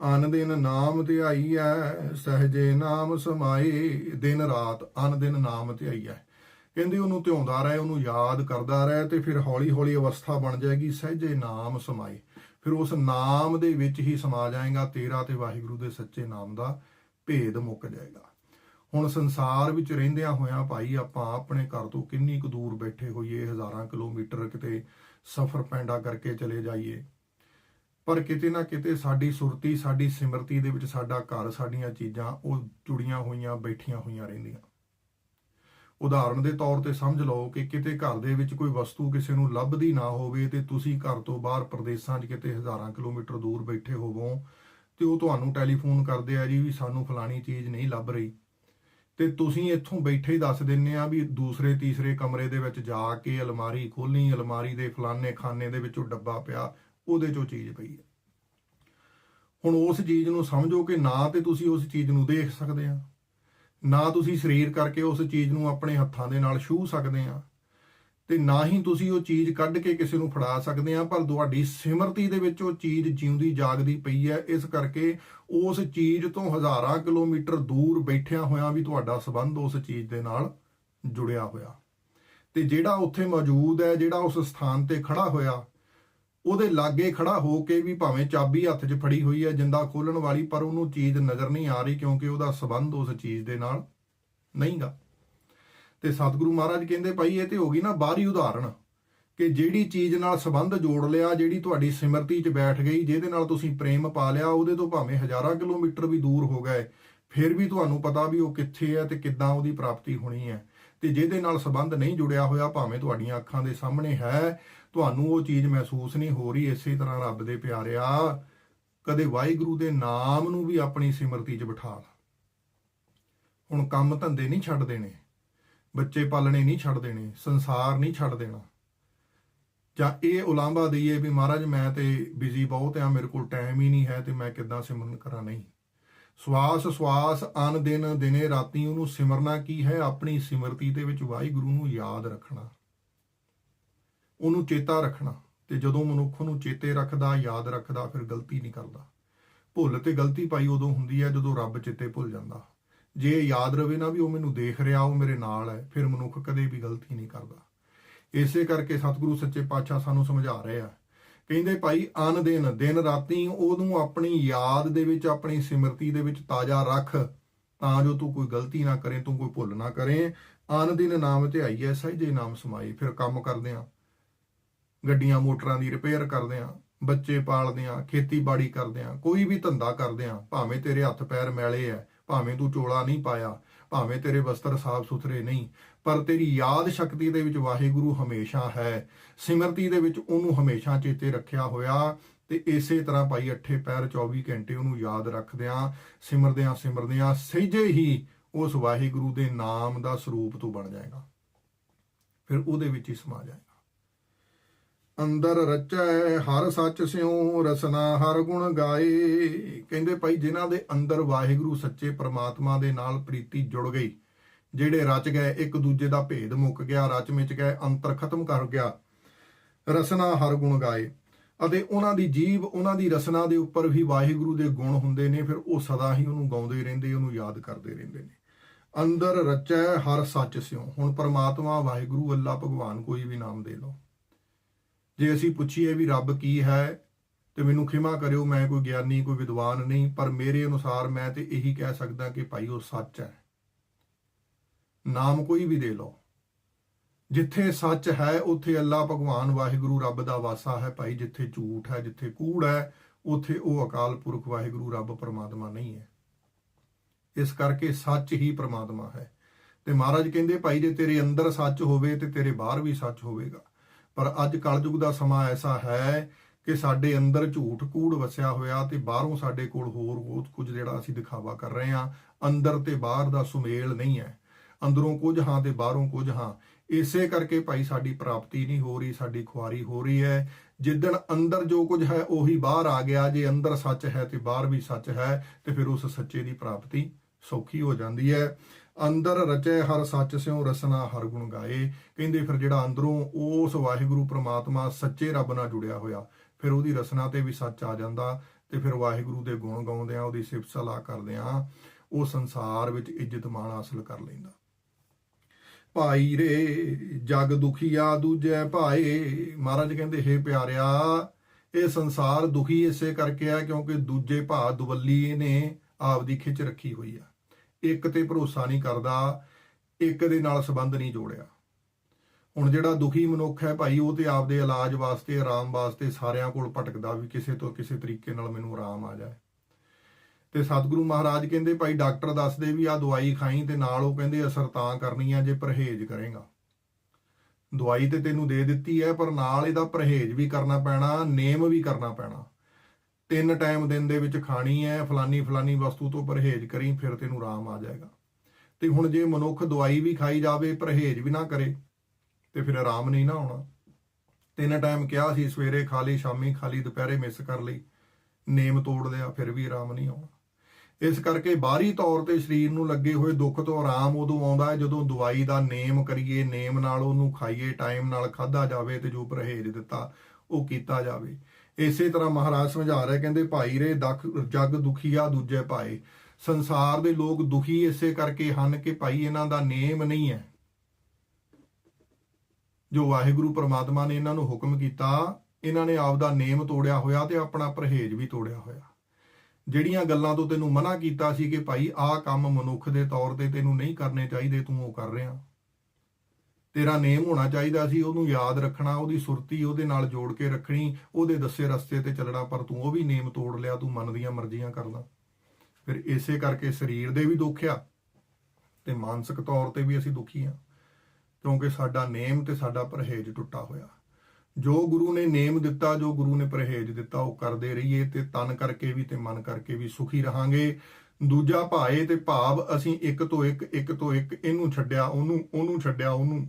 Speaker 1: ਅਨ ਦਿਨ ਨਾਮ ਧਿਆਈ ਹੈ ਸਹਜੇ ਨਾਮ ਸਮਾਏ, ਦਿਨ ਰਾਤ ਅਨ ਦਿਨ ਨਾਮ ਧਿਆਈ ਹੈ ਕਹਿੰਦੇ ਉਹਨੂੰ ਧਿਆਉਂਦਾ ਰਹੇ, ਉਹਨੂੰ ਯਾਦ ਕਰਦਾ ਰਹੇ ਤੇ ਫਿਰ ਹੌਲੀ ਹੌਲੀ ਅਵਸਥਾ ਬਣ ਜਾਏਗੀ, ਸਹਿਜੇ ਨਾਮ ਸਮਾਏ। ਫਿਰ ਉਸ ਨਾਮ ਦੇ ਵਿੱਚ ਹੀ ਸਮਾ ਜਾਏਗਾ, ਤੇਰਾ ਤੇ ਵਾਹਿਗੁਰੂ ਦੇ ਸੱਚੇ ਨਾਮ ਦਾ ਭੇਦ ਮੁੱਕ ਜਾਏਗਾ। ਹੁਣ ਸੰਸਾਰ ਵਿੱਚ ਰਹਿੰਦਿਆਂ ਹੋਇਆਂ ਭਾਈ, ਆਪਾਂ ਆਪਣੇ ਘਰ ਤੋਂ ਕਿੰਨੀ ਕੁ ਦੂਰ ਬੈਠੇ ਹੋਈਏ, ਹਜ਼ਾਰਾਂ ਕਿਲੋਮੀਟਰ ਕਿਤੇ ਸਫ਼ਰ ਪੈਂਡਾ ਕਰਕੇ ਚਲੇ ਜਾਈਏ। ਪਰ ਕਿਤੇ ਨਾ ਕਿਤੇ ਸਾਡੀ ਸੁਰਤੀ, ਸਾਡੀ ਸਿਮਰਤੀ ਦੇ ਵਿੱਚ ਸਾਡਾ ਘਰ, ਸਾਡੀਆਂ ਚੀਜ਼ਾਂ ਉਹ ਜੁੜੀਆਂ ਹੋਈਆਂ, ਬੈਠੀਆਂ ਹੋਈਆਂ ਰਹਿੰਦੀਆਂ। ਉਦਾਹਰਣ ਦੇ ਤੌਰ ਤੇ ਸਮਝ ਲਓ ਕਿ ਕਿਤੇ ਘਰ ਦੇ ਵਿੱਚ ਕੋਈ ਵਸਤੂ ਕਿਸੇ ਨੂੰ ਲੱਭਦੀ ਨਾ ਹੋਵੇ ਤੇ ਤੁਸੀਂ ਘਰ ਤੋਂ ਬਾਹਰ ਪ੍ਰਦੇਸ਼ਾਂ 'ਚ ਕਿਤੇ ਹਜ਼ਾਰਾਂ ਕਿਲੋਮੀਟਰ ਦੂਰ ਬੈਠੇ ਹੋਵੋ ਤੇ ਉਹ ਤੁਹਾਨੂੰ ਟੈਲੀਫੋਨ ਕਰਦੇ ਆ ਜੀ ਵੀ ਸਾਨੂੰ ਫਲਾਣੀ ਚੀਜ਼ ਨਹੀਂ ਲੱਭ ਰਹੀ। ਤੇ ਤੁਸੀਂ ਇੱਥੋਂ ਬੈਠੇ ਹੀ ਦੱਸ ਦਿੰਨੇ ਆ ਵੀ ਦੂਸਰੇ ਤੀਸਰੇ ਕਮਰੇ ਦੇ ਵਿੱਚ ਜਾ ਕੇ ਅਲਮਾਰੀ ਖੋਲਣੀ ਅਲਮਾਰੀ ਦੇ ਫਲਾਣੇ ਖਾਨੇ ਦੇ ਵਿੱਚੋਂ ਡੱਬਾ ਪਿਆ, ਉਹਦੇ ਚੋਂ ਚੀਜ਼ ਪਈ ਹੈ। ਹੁਣ ਉਸ ਚੀਜ਼ ਨੂੰ ਸਮਝੋ ਕਿ ਨਾ ਤੇ ਤੁਸੀਂ ਉਸ ਚੀਜ਼ ਨੂੰ ਦੇਖ ਸਕਦੇ ਆ। ਨਾ ਤੁਸੀਂ ਸਰੀਰ ਕਰਕੇ ਉਸ ਚੀਜ਼ ਨੂੰ ਆਪਣੇ ਹੱਥਾਂ ਦੇ ਨਾਲ ਛੂਹ ਸਕਦੇ ਆ, ਤੇ ਨਾ ਹੀ ਤੁਸੀਂ ਉਹ ਚੀਜ਼ ਕੱਢ ਕੇ ਕਿਸੇ ਨੂੰ ਫੜਾ ਸਕਦੇ ਆ, ਪਰ ਤੁਹਾਡੀ ਸਿਮਰਤੀ ਦੇ ਵਿੱਚ ਉਹ ਚੀਜ਼ ਜਿਉਂਦੀ ਜਾਗਦੀ ਪਈ ਹੈ, ਇਸ ਕਰਕੇ ਉਸ ਚੀਜ਼ ਤੋਂ ਹਜ਼ਾਰਾਂ ਕਿਲੋਮੀਟਰ ਦੂਰ ਬੈਠਿਆਂ ਹੋਇਆਂ ਵੀ ਤੁਹਾਡਾ ਸਬੰਧ ਉਸ ਚੀਜ਼ ਦੇ ਨਾਲ ਜੁੜਿਆ ਹੋਇਆ। ਤੇ ਜਿਹੜਾ ਉੱਥੇ ਮੌਜੂਦ ਹੈ, ਜਿਹੜਾ ਉਸ ਸਥਾਨ ਤੇ ਖੜਾ ਹੋਇਆ ਉਹਦੇ ਲਾਗੇ ਖੜਾ ਹੋ ਕੇ ਵੀ ਭਾਵੇਂ ਚਾਬੀ ਹੱਥ 'ਚ ਫੜੀ ਹੋਈ ਹੈ, ਜਿੰਦਾ ਖੋਲਣ ਵਾਲੀ, ਪਰ ਉਹਨੂੰ ਚੀਜ਼ ਨਜ਼ਰ ਨਹੀਂ ਆ ਰਹੀ ਕਿਉਂਕਿ ਉਹਦਾ ਸਬੰਧ ਉਸ ਚੀਜ਼ ਦੇ ਨਾਲ ਨਹੀਂਗਾ। ਤੇ ਸਤਿਗੁਰੂ ਮਹਾਰਾਜ ਕਹਿੰਦੇ, ਭਾਈ, ਇਹ ਤੇ ਹੋ ਗਈ ਨਾ ਬਾਹਰੀ ਉਦਾਹਰਣ ਕਿ ਜਿਹੜੀ ਚੀਜ਼ ਨਾਲ ਸੰਬੰਧ ਜੋੜ ਲਿਆ, ਜਿਹੜੀ ਤੁਹਾਡੀ ਸਿਮਰਤੀ 'ਚ ਬੈਠ ਗਈ, ਜਿਹਦੇ ਨਾਲ ਤੁਸੀਂ ਪ੍ਰੇਮ ਪਾ ਲਿਆ, ਉਹਦੇ ਤੋਂ ਭਾਵੇਂ ਹਜ਼ਾਰਾਂ ਕਿਲੋਮੀਟਰ ਵੀ ਦੂਰ ਹੋ ਗਏ, ਫਿਰ ਵੀ ਤੁਹਾਨੂੰ ਪਤਾ ਵੀ ਉਹ ਕਿੱਥੇ ਹੈ ਤੇ ਕਿੱਦਾਂ ਉਹਦੀ ਪ੍ਰਾਪਤੀ ਹੋਣੀ ਹੈ। ਤੇ ਜਿਹਦੇ ਨਾਲ ਸੰਬੰਧ ਨਹੀਂ ਜੁੜਿਆ ਹੋਇਆ, ਭਾਵੇਂ ਤੁਹਾਡੀਆਂ ਅੱਖਾਂ ਦੇ ਸਾਹਮਣੇ ਹੈ ਤੁਹਾਨੂੰ ਉਹ ਚੀਜ਼ ਮਹਿਸੂਸ ਨਹੀਂ ਹੋ ਰਹੀ, ਇਸੇ ਤਰ੍ਹਾਂ ਰੱਬ ਦੇ ਪਿਆਰਿਆ, ਕਦੇ ਵਾਹਿਗੁਰੂ ਦੇ ਨਾਮ ਨੂੰ ਵੀ ਆਪਣੀ ਸਿਮਰਤੀ 'ਚ ਬਿਠਾ ਲਾ। ਹੁਣ ਕੰਮ ਧੰਦੇ ਨਹੀਂ ਛੱਡ ਦੇਣੇ, ਬੱਚੇ ਪਾਲਣੇ ਨਹੀਂ ਛੱਡ ਦੇਣੇ, ਸੰਸਾਰ ਨਹੀਂ ਛੱਡ ਦੇਣਾ। ਜਾਂ ਇਹ ਉਲਾਂਭਾ ਦਈਏ ਵੀ ਮਹਾਰਾਜ ਮੈਂ ਤੇ ਬਿਜ਼ੀ ਬਹੁਤ ਆ, ਮੇਰੇ ਕੋਲ ਟਾਈਮ ਹੀ ਨਹੀਂ ਹੈ ਤੇ ਮੈਂ ਕਿੱਦਾਂ ਸਿਮਰਨ ਕਰਾਂ? ਨਹੀਂ। ਸਵਾਸ ਸਵਾਸ, ਅਨ ਦਿਨ, ਦਿਨੇ ਰਾਤੀ ਉਹਨੂੰ ਸਿਮਰਨਾ ਕੀ ਹੈ? ਆਪਣੀ ਸਿਮਰਤੀ ਦੇ ਵਿੱਚ ਵਾਹਿਗੁਰੂ ਨੂੰ ਯਾਦ ਰੱਖਣਾ। ਉਹਨੂੰ ਚੇਤਾ ਰੱਖਣਾ ਤੇ ਜਦੋਂ ਮਨੁੱਖ ਨੂੰ ਚੇਤੇ ਰੱਖਦਾ, ਯਾਦ ਰੱਖਦਾ, ਫਿਰ ਗਲਤੀ ਨਹੀਂ ਕਰਦਾ। ਭੁੱਲ ਤੇ ਗਲਤੀ ਪਾਈ ਉਦੋਂ ਹੁੰਦੀ ਹੈ ਜਦੋਂ ਰੱਬ ਚੇਤੇ ਭੁੱਲ ਜਾਂਦਾ। ਜੇ ਯਾਦ ਰਵੇ ਨਾ ਵੀ ਉਹ ਮੈਨੂੰ ਦੇਖ ਰਿਹਾ, ਉਹ ਮੇਰੇ ਨਾਲ ਹੈ, ਫਿਰ ਮਨੁੱਖ ਕਦੇ ਵੀ ਗਲਤੀ ਨਹੀਂ ਕਰਦਾ। ਇਸੇ ਕਰਕੇ ਸਤਿਗੁਰੂ ਸੱਚੇ ਪਾਤਸ਼ਾਹ ਸਾਨੂੰ ਸਮਝਾ ਰਹੇ ਆ। ਕਹਿੰਦੇ ਭਾਈ ਅਨ ਦਿਨ ਦਿਨ ਰਾਤੀ ਉਹਨੂੰ ਆਪਣੀ ਯਾਦ ਦੇ ਵਿੱਚ, ਆਪਣੀ ਸਿਮਰਤੀ ਦੇ ਵਿੱਚ ਤਾਜ਼ਾ ਰੱਖ, ਤਾਂ ਜੋ ਤੂੰ ਕੋਈ ਗਲਤੀ ਨਾ ਕਰੇ, ਤੂੰ ਕੋਈ ਭੁੱਲ ਨਾ ਕਰੇ। ਆਨ ਦਿਨ ਨਾਮ ਧਿਆਈਐ ਸਹਿਜੇ ਨਾਮ ਸਮਾਈ, ਫਿਰ ਕੰਮ ਕਰਦੇ ਆ। ਗੱਡੀਆਂ ਮੋਟਰਾਂ ਦੀ ਰਿਪੇਅਰ ਕਰਦੇ ਆ ਬੱਚੇ ਪਾਲਦੇ ਆ ਖੇਤੀਬਾੜੀ ਕਰਦੇ ਆ ਕੋਈ ਵੀ ਧੰਦਾ ਕਰਦੇ ਆ ਭਾਵੇਂ ਤੇਰੇ ਹੱਥ ਪੈਰ ਮੈਲੇ ਐ ਭਾਵੇਂ ਤੂੰ ਚੋਲਾ ਨਹੀਂ ਪਾਇਆ, ਭਾਵੇਂ ਤੇਰੇ ਵਸਤਰ ਸਾਫ਼ ਸੁਥਰੇ ਨਹੀਂ, ਪਰ ਤੇਰੀ ਯਾਦ ਸ਼ਕਤੀ ਦੇ ਵਿੱਚ ਵਾਹਿਗੁਰੂ ਹਮੇਸ਼ਾ ਹੈ, ਸਿਮਰਤੀ ਦੇ ਵਿੱਚ ਉਹਨੂੰ ਹਮੇਸ਼ਾ ਚੇਤੇ ਰੱਖਿਆ ਹੋਇਆ ਤੇ ਇਸੇ ਤਰ੍ਹਾਂ ਭਾਈ ਅੱਠੇ ਪੈਰ 24 ਘੰਟੇ ਉਹਨੂੰ ਯਾਦ ਰੱਖਦਿਆਂ ਸਿਮਰਦਿਆਂ ਸਿਮਰਦਿਆਂ ਸਹਿਜੇ ਹੀ ਉਸ ਵਾਹਿਗੁਰੂ ਦੇ ਨਾਮ ਦਾ ਸਰੂਪ ਤੂੰ ਬਣ ਜਾਏਗਾ। ਫਿਰ ਉਹਦੇ ਵਿੱਚ ਹੀ ਸਮਾ ਜਾਏਗਾ। ਅੰਦਰ ਰਚੈ ਹਰ ਸੱਚ ਸਿਉ ਰਸਨਾ ਹਰ ਗੁਣ ਗਾਏ। ਕਹਿੰਦੇ ਭਾਈ, ਜਿਨ੍ਹਾਂ ਦੇ ਅੰਦਰ ਵਾਹਿਗੁਰੂ ਸੱਚੇ ਪ੍ਰਮਾਤਮਾ ਦੇ ਨਾਲ ਪ੍ਰੀਤੀ ਜੁੜ ਗਈ, ਜਿਹੜੇ ਰਚ ਗਏ, ਇੱਕ ਦੂਜੇ ਦਾ ਭੇਦ ਮੁੱਕ ਗਿਆ, ਰਚ ਮਿਚ ਗਏ, ਅੰਤਰ ਖਤਮ ਕਰ ਗਿਆ, ਰਸਨਾ ਹਰ ਗੁਣ ਗਾਏ। ਅਤੇ ਉਹਨਾਂ ਦੀ ਜੀਵ, ਉਹਨਾਂ ਦੀ ਰਸਨਾ ਦੇ ਉੱਪਰ ਵੀ ਵਾਹਿਗੁਰੂ ਦੇ ਗੁਣ ਹੁੰਦੇ ਨੇ, ਫਿਰ ਉਹ ਸਦਾ ਹੀ ਉਹਨੂੰ ਗਾਉਂਦੇ ਰਹਿੰਦੇ, ਉਹਨੂੰ ਯਾਦ ਕਰਦੇ ਰਹਿੰਦੇ ਨੇ। ਅੰਦਰ ਰਚੈ ਹਰ ਸੱਚ ਸਿਉ। ਹੁਣ ਪਰਮਾਤਮਾ ਵਾਹਿਗੁਰੂ ਅੱਲਾ ਭਗਵਾਨ ਕੋਈ ਵੀ ਨਾਮ ਦੇ ਲਓ। ਜੇ ਅਸੀਂ ਪੁੱਛੀਏ ਵੀ ਰੱਬ ਕੀ ਹੈ, ਤੇ ਮੈਨੂੰ ਖਿਮਾ ਕਰਿਓ, ਮੈਂ ਕੋਈ ਗਿਆਨੀ, ਕੋਈ ਵਿਦਵਾਨ ਨਹੀਂ, ਪਰ ਮੇਰੇ ਅਨੁਸਾਰ ਮੈਂ ਤੇ ਇਹੀ ਕਹਿ ਸਕਦਾ ਕਿ ਭਾਈ ਉਹ ਸੱਚ ਹੈ। ਨਾਮ ਕੋਈ ਵੀ ਦੇ ਲਓ। ਜਿੱਥੇ ਸੱਚ ਹੈ, ਉੱਥੇ ਅੱਲਾ, ਭਗਵਾਨ, ਵਾਹਿਗੁਰੂ, ਰੱਬ ਦਾ ਵਾਸਾ ਹੈ। ਭਾਈ ਜਿੱਥੇ ਝੂਠ ਹੈ, ਜਿੱਥੇ ਕੂੜ ਹੈ, ਉੱਥੇ ਉਹ ਅਕਾਲ ਪੁਰਖ, ਵਾਹਿਗੁਰੂ, ਰੱਬ, ਪਰਮਾਤਮਾ ਨਹੀਂ ਹੈ। ਇਸ ਕਰਕੇ ਸੱਚ ਹੀ ਪਰਮਾਤਮਾ ਹੈ। ਤੇ ਮਹਾਰਾਜ ਕਹਿੰਦੇ, ਭਾਈ ਜੇ ਤੇਰੇ ਅੰਦਰ ਸੱਚ ਹੋਵੇ ਤੇ ਤੇਰੇ ਬਾਹਰ ਵੀ ਸੱਚ ਹੋਵੇਗਾ। ਪਰ ਅੱਜ ਕਲਯੁਗ ਦਾ ਸਮਾਂ ਐਸਾ ਹੈ ਕਿ ਸਾਡੇ ਅੰਦਰ ਝੂਠ ਕੂੜ ਵਸਿਆ ਹੋਇਆ ਤੇ ਬਾਹਰੋਂ ਸਾਡੇ ਕੋਲ ਹੋਰ ਬਹੁਤ ਕੁਝ ਜਿਹੜਾ ਅਸੀਂ ਦਿਖਾਵਾ ਕਰ ਰਹੇ ਹਾਂ। ਅੰਦਰ ਤੇ ਬਾਹਰ ਦਾ ਸੁਮੇਲ ਨਹੀਂ ਹੈ। ਅੰਦਰੋਂ ਕੁਝ ਹਾਂ ਤੇ ਬਾਹਰੋਂ ਕੁਝ ਹਾਂ। ਇਸੇ ਕਰਕੇ ਭਾਈ ਸਾਡੀ ਪ੍ਰਾਪਤੀ ਨਹੀਂ ਹੋ ਰਹੀ, ਸਾਡੀ ਖੁਆਰੀ ਹੋ ਰਹੀ ਹੈ। ਜਿੱਦਣ ਅੰਦਰ ਜੋ ਕੁਝ ਹੈ, ਉਹੀ ਬਾਹਰ ਆ ਗਿਆ। ਜੇ ਅੰਦਰ ਸੱਚ ਹੈ ਤੇ ਬਾਹਰ ਵੀ ਸੱਚ ਹੈ, ਤੇ ਫਿਰ ਉਸ ਸੱਚੇ ਦੀ ਪ੍ਰਾਪਤੀ ਸੌਖੀ ਹੋ ਜਾਂਦੀ ਹੈ। ਅੰਦਰ ਰਚੈ ਹਰ ਸੱਚ ਸਿਉ ਰਸਨਾ ਹਰ ਗੁਣ ਗਾਏ। ਕਹਿੰਦੇ ਫਿਰ ਜਿਹੜਾ ਅੰਦਰੋਂ ਉਸ ਵਾਹਿਗੁਰੂ ਪ੍ਰਮਾਤਮਾ ਸੱਚੇ ਰੱਬ ਨਾਲ ਜੁੜਿਆ ਹੋਇਆ, ਫਿਰ ਉਹਦੀ ਰਸਨਾ ਤੇ ਵੀ ਸੱਚ ਆ ਜਾਂਦਾ ਤੇ ਫਿਰ ਵਾਹਿਗੁਰੂ ਦੇ ਗੁਣ ਗਾਉਂਦਿਆਂ ਉਹਦੀ ਸਿਫਤ ਸਲਾਹ ਕਰਦਿਆਂ ਉਹ ਸੰਸਾਰ ਵਿੱਚ ਇੱਜ਼ਤ ਮਾਣ ਹਾਸਲ ਕਰ ਲੈਂਦਾ। ਭਾਈ ਰੇ, ਜਗ ਦੁਖੀਆ ਦੂਜੇ ਭਾਏ। ਮਹਾਰਾਜ ਕਹਿੰਦੇ, ਹੇ ਪਿਆਰਿਆ, ਇਹ ਸੰਸਾਰ ਦੁਖੀ ਇਸੇ ਕਰਕੇ ਆ ਕਿਉਂਕਿ ਦੂਜੇ ਭਾ ਦੁਵੱਲੀ ਨੇ ਆਪਦੀ ਖਿੱਚ ਰੱਖੀ ਹੋਈ ਆ। ਇੱਕ ਤੇ ਭਰੋਸਾ ਨਹੀਂ ਕਰਦਾ, ਇੱਕ ਦੇ ਨਾਲ ਸੰਬੰਧ ਨਹੀਂ ਜੋੜਿਆ। ਹੁਣ ਜਿਹੜਾ ਦੁਖੀ ਮਨੁੱਖ ਹੈ ਭਾਈ, ਉਹ ਤੇ ਆਪਦੇ ਇਲਾਜ ਵਾਸਤੇ, ਆਰਾਮ ਵਾਸਤੇ ਸਾਰਿਆਂ ਕੋਲ ਭਟਕਦਾ ਵੀ ਕਿਸੇ ਤੋਂ ਕਿਸੇ ਤਰੀਕੇ ਨਾਲ ਮੈਨੂੰ ਆਰਾਮ ਆ ਜਾਏ। ਤੇ ਸਤਿਗੁਰੂ ਮਹਾਰਾਜ ਕਹਿੰਦੇ, ਭਾਈ, ਡਾਕਟਰ ਦੱਸਦੇ ਵੀ ਆ ਦਵਾਈ ਖਾਈ ਤੇ ਨਾਲ ਉਹ ਕਹਿੰਦੇ, ਅਸਰ ਤਾਂ ਕਰਨੀ ਆ ਜੇ ਪਰਹੇਜ਼ ਕਰੇਗਾ। ਦਵਾਈ ਤੇ ਤੈਨੂੰ ਦੇ ਦਿੱਤੀ ਹੈ, ਪਰ ਨਾਲ ਇਹਦਾ ਪਰਹੇਜ਼ ਵੀ ਕਰਨਾ ਪੈਣਾ, ਨੇਮ ਵੀ ਕਰਨਾ ਪੈਣਾ। ਤਿੰਨ ਟਾਈਮ ਦਿਨ ਦੇ ਵਿੱਚ ਖਾਣੀ ਹੈ, ਫਲਾਨੀ ਫਲਾਨੀ ਵਸਤੂ ਤੋਂ ਪਰਹੇਜ਼ ਕਰੀ, ਫਿਰ ਤੈਨੂੰ ਆਰਾਮ ਆ ਜਾਏਗਾ। ਤੇ ਹੁਣ ਜੇ ਮਨੁੱਖ ਦਵਾਈ ਵੀ ਖਾਈ ਜਾਵੇ, ਪਰਹੇਜ਼ ਵੀ ਨਾ ਕਰੇ, ਤੇ ਫਿਰ ਆਰਾਮ ਨਹੀਂ ਨਾ ਆਉਣਾ। ਤਿੰਨ ਟਾਈਮ ਕਿਹਾ ਸੀ, ਸਵੇਰੇ ਖਾ ਲਈ, ਸ਼ਾਮੀ ਖਾ ਲਈ, ਦੁਪਹਿਰੇ ਮਿਸ ਕਰ ਲਈ। ਨੇਮ ਤੋੜ ਲਿਆ, ਫਿਰ ਵੀ ਆਰਾਮ ਨਹੀਂ ਆਉਣਾ। ਇਸ ਕਰਕੇ ਬਾਹਰੀ ਤੌਰ ਤੇ ਸਰੀਰ ਨੂੰ ਲੱਗੇ ਹੋਏ ਦੁੱਖ ਤੋਂ ਆਰਾਮ ਉਦੋਂ ਆਉਂਦਾ ਹੈ ਜਦੋਂ ਦਵਾਈ ਦਾ ਨੇਮ ਕਰੀਏ, ਨੇਮ ਨਾਲ ਉਹਨੂੰ ਖਾਈਏ ਟਾਈਮ ਨਾਲ ਖਾਦਾ ਜਾਵੇ ਤੇ ਜੋ ਪਰਹੇਜ਼ ਦਿੱਤਾ ਉਹ ਕੀਤਾ ਜਾਵੇ। ਇਸੇ ਤਰ੍ਹਾਂ ਮਹਾਰਾਜ ਸਮਝਾ ਰਿਹਾ, ਕਹਿੰਦੇ, ਭਾਈ ਰੇ, ਦਖ, ਜਗ ਦੁਖੀਆ ਦੂਜੇ ਭਾਏ ਸੰਸਾਰ ਦੇ ਲੋਕ ਦੁਖੀ ਇਸੇ ਕਰਕੇ ਹਨ ਕਿ ਭਾਈ ਇਹਨਾਂ ਦਾ ਨੇਮ ਨਹੀਂ ਹੈ। ਜੋ ਵਾਹਿਗੁਰੂ ਪ੍ਰਮਾਤਮਾ ਨੇ ਇਹਨਾਂ ਨੂੰ ਹੁਕਮ ਕੀਤਾ, ਇਹਨਾਂ ਨੇ ਆਪ ਦਾ ਨੇਮ ਤੋੜਿਆ ਹੋਇਆ ਤੇ ਆਪਣਾ ਪਰਹੇਜ਼ ਵੀ ਤੋੜਿਆ ਹੋਇਆ। ਜਿਹੜੀਆਂ ਗੱਲਾਂ ਤੋਂ ਤੈਨੂੰ ਮਨਾ ਕੀਤਾ ਸੀ ਕਿ ਭਾਈ ਆਹ ਕੰਮ ਮਨੁੱਖ ਦੇ ਤੌਰ ਤੇ ਤੈਨੂੰ ਨਹੀਂ ਕਰਨੇ ਚਾਹੀਦੇ, ਤੂੰ ਉਹ ਕਰ ਰਿਹਾ। ਤੇਰਾ ਨੇਮ ਹੋਣਾ ਚਾਹੀਦਾ ਸੀ, ਉਹਨੂੰ ਯਾਦ ਰੱਖਣਾ, ਉਹਦੀ ਸੁਰਤੀ ਉਹਦੇ ਨਾਲ ਜੋੜ ਕੇ ਰੱਖਣੀ, ਉਹਦੇ ਦੱਸੇ ਰਸਤੇ ਤੇ ਚੱਲਣਾ, ਪਰ ਤੂੰ ਉਹ ਵੀ ਨੇਮ ਤੋੜ ਲਿਆ, ਤੂੰ ਮਨ ਦੀਆਂ ਮਰਜ਼ੀਆਂ ਕਰਦਾ ਫਿਰ ਇਸੇ ਕਰਕੇ ਸਰੀਰ ਦੇ ਵੀ ਦੁੱਖ ਆ, ਤੇ ਮਾਨਸਿਕ ਤੌਰ ਤੇ ਵੀ ਅਸੀਂ ਦੁਖੀ ਆ, ਕਿਉਂਕਿ ਸਾਡਾ ਨੇਮ ਤੇ ਸਾਡਾ ਪਰਹੇਜ਼ ਟੁੱਟਾ ਹੋਇਆ। ਜੋ ਗੁਰੂ ਨੇ ਨੇਮ ਦਿੱਤਾ, ਜੋ ਗੁਰੂ ਨੇ ਪਰਹੇਜ਼ ਦਿੱਤਾ, ਉਹ ਕਰਦੇ ਰਹੀਏ ਤੇ ਤਨ ਕਰਕੇ ਵੀ ਤੇ ਮਨ ਕਰਕੇ ਵੀ ਸੁਖੀ ਰਹਾਂਗੇ। ਦੂਜਾ ਭਾਏ ਤੇ ਭਾਵ ਅਸੀਂ ਇੱਕ ਤੋਂ ਇੱਕ ਇੱਕ ਤੋਂ ਇੱਕ, ਇਹਨੂੰ ਛੱਡਿਆ, ਉਹਨੂੰ ਉਹਨੂੰ ਛੱਡਿਆ, ਉਹਨੂੰ।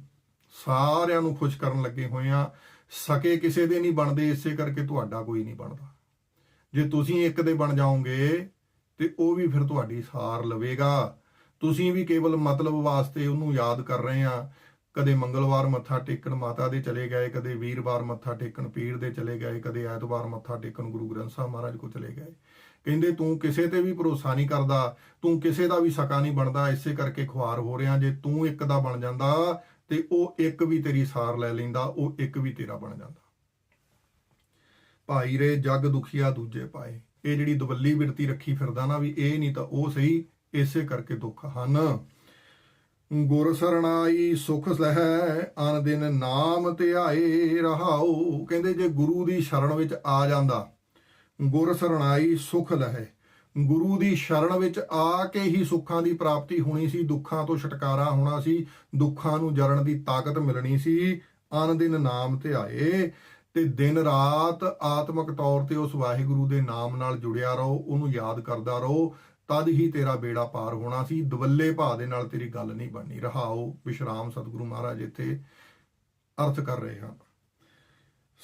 Speaker 1: ਸਾਰਿਆਂ ਨੂੰ ਖੁਸ਼ ਕਰਨ ਲੱਗੇ ਹੋਏ ਆ ਸਕੇ ਕਿਸੇ ਦੇ ਨਹੀਂ ਬਣਦੇ, ਇਸੇ ਕਰਕੇ ਤੁਹਾਡਾ ਕੋਈ ਨਹੀਂ ਬਣਦਾ। ਜੇ ਤੁਸੀਂ ਇੱਕ ਦੇ ਬਣ ਜਾਓਗੇ, ਤੇ ਉਹ ਵੀ ਫਿਰ ਤੁਹਾਡੀ ਸਾਰ ਲਵੇਗਾ। ਤੁਸੀਂ ਵੀ ਕੇਵਲ ਮਤਲਬ ਵਾਸਤੇ ਉਹਨੂੰ ਯਾਦ ਕਰ ਰਹੇ ਆ ਕਦੇ ਮੰਗਲਵਾਰ ਮੱਥਾ ਟੇਕਣ ਮਾਤਾ ਦੇ ਚਲੇ ਗਏ, ਕਦੇ ਵੀਰਵਾਰ ਮੱਥਾ ਟੇਕਣ ਪੀਰ ਦੇ ਚਲੇ ਗਏ, ਕਦੇ ਐਤਵਾਰ ਮੱਥਾ ਟੇਕਣ ਗੁਰੂ ਗ੍ਰੰਥ ਸਾਹਿਬ ਮਹਾਰਾਜ ਕੋ ਚਲੇ ਗਏ। ਕਹਿੰਦੇ, ਤੂੰ ਕਿਸੇ ਤੇ ਵੀ ਭਰੋਸਾ ਨਹੀਂ ਕਰਦਾ, ਤੂੰ ਕਿਸੇ ਦਾ ਵੀ ਸਕਾ ਨਹੀਂ ਬਣਦਾ, ਇਸੇ ਕਰਕੇ ਖੁਆਰ ਹੋ ਰਿਹਾ। ਜੇ ਤੂੰ ਇੱਕ ਦਾ ਬਣ ਜਾਂਦਾ ਤੇ ਉਹ ਇੱਕ ਵੀ ਤੇਰੀ ਸਾਰ ਲੈ ਲੈਂਦਾ, ਉਹ ਇੱਕ ਵੀ ਤੇਰਾ ਬਣ ਜਾਂਦਾ। ਭਾਈ ਰੇ, ਜਗ ਦੁਖੀਆ ਦੂਜੇ ਪਾਏ। ਇਹ ਜਿਹੜੀ ਦਵੱਲੀ ਬਿਰਤੀ ਰੱਖੀ ਫਿਰਦਾ ਨਾ ਵੀ ਇਹ ਨਹੀਂ ਤਾਂ ਉਹ ਸਹੀ, ਇਸੇ ਕਰਕੇ ਦੁੱਖ ਹਨ। ਗੁਰ ਸਰਣਾਈ ਸੁਖ ਲਹੈ ਅਨ ਦਿਨ ਨਾਮ ਧਿਆਏ ਰਹਾਉ। ਕਹਿੰਦੇ ਜੇ ਗੁਰੂ ਦੀ ਸ਼ਰਨ ਵਿੱਚ ਆ ਜਾਂਦਾ, ਗੁਰ ਸਰਣਾਈ ਸੁਖ ਲਹੈ। ਗੁਰੂ ਦੀ ਸ਼ਰਨ ਵਿੱਚ ਆ ਕੇ ਹੀ ਸੁੱਖਾਂ ਦੀ ਪ੍ਰਾਪਤੀ ਹੋਣੀ ਸੀ, ਦੁੱਖਾਂ ਤੋਂ ਛੁਟਕਾਰਾ ਹੋਣਾ ਸੀ, ਦੁੱਖਾਂ ਨੂੰ ਜਰਨ ਦੀ ਤਾਕਤ ਮਿਲਣੀ ਸੀ ਅਨ ਦਿਨ ਨਾਮ ਤੇ ਆਏ ਤੇ ਦਿਨ ਰਾਤ ਆਤਮਿਕ ਤੌਰ ਤੇ ਉਸ ਵਾਹਿਗੁਰੂ ਦੇ ਨਾਮ ਨਾਲ ਜੁੜਿਆ ਰਹੋ, ਉਹਨੂੰ ਯਾਦ ਕਰਦਾ ਰਹੋ, ਤਦ ਹੀ ਤੇਰਾ ਬੇੜਾ ਪਾਰ ਹੋਣਾ ਸੀ, ਦਵੱਲੇ ਭਾ ਦੇ ਨਾਲ ਤੇਰੀ ਗੱਲ ਨਹੀਂ ਬਣਨੀ, ਰਹਾਓ, ਵਿਸ਼ਰਾਮ ਸਤਿਗੁਰੂ ਮਹਾਰਾਜ ਇੱਥੇ ਅਰਥ ਕਰ ਰਹੇ ਹਨ।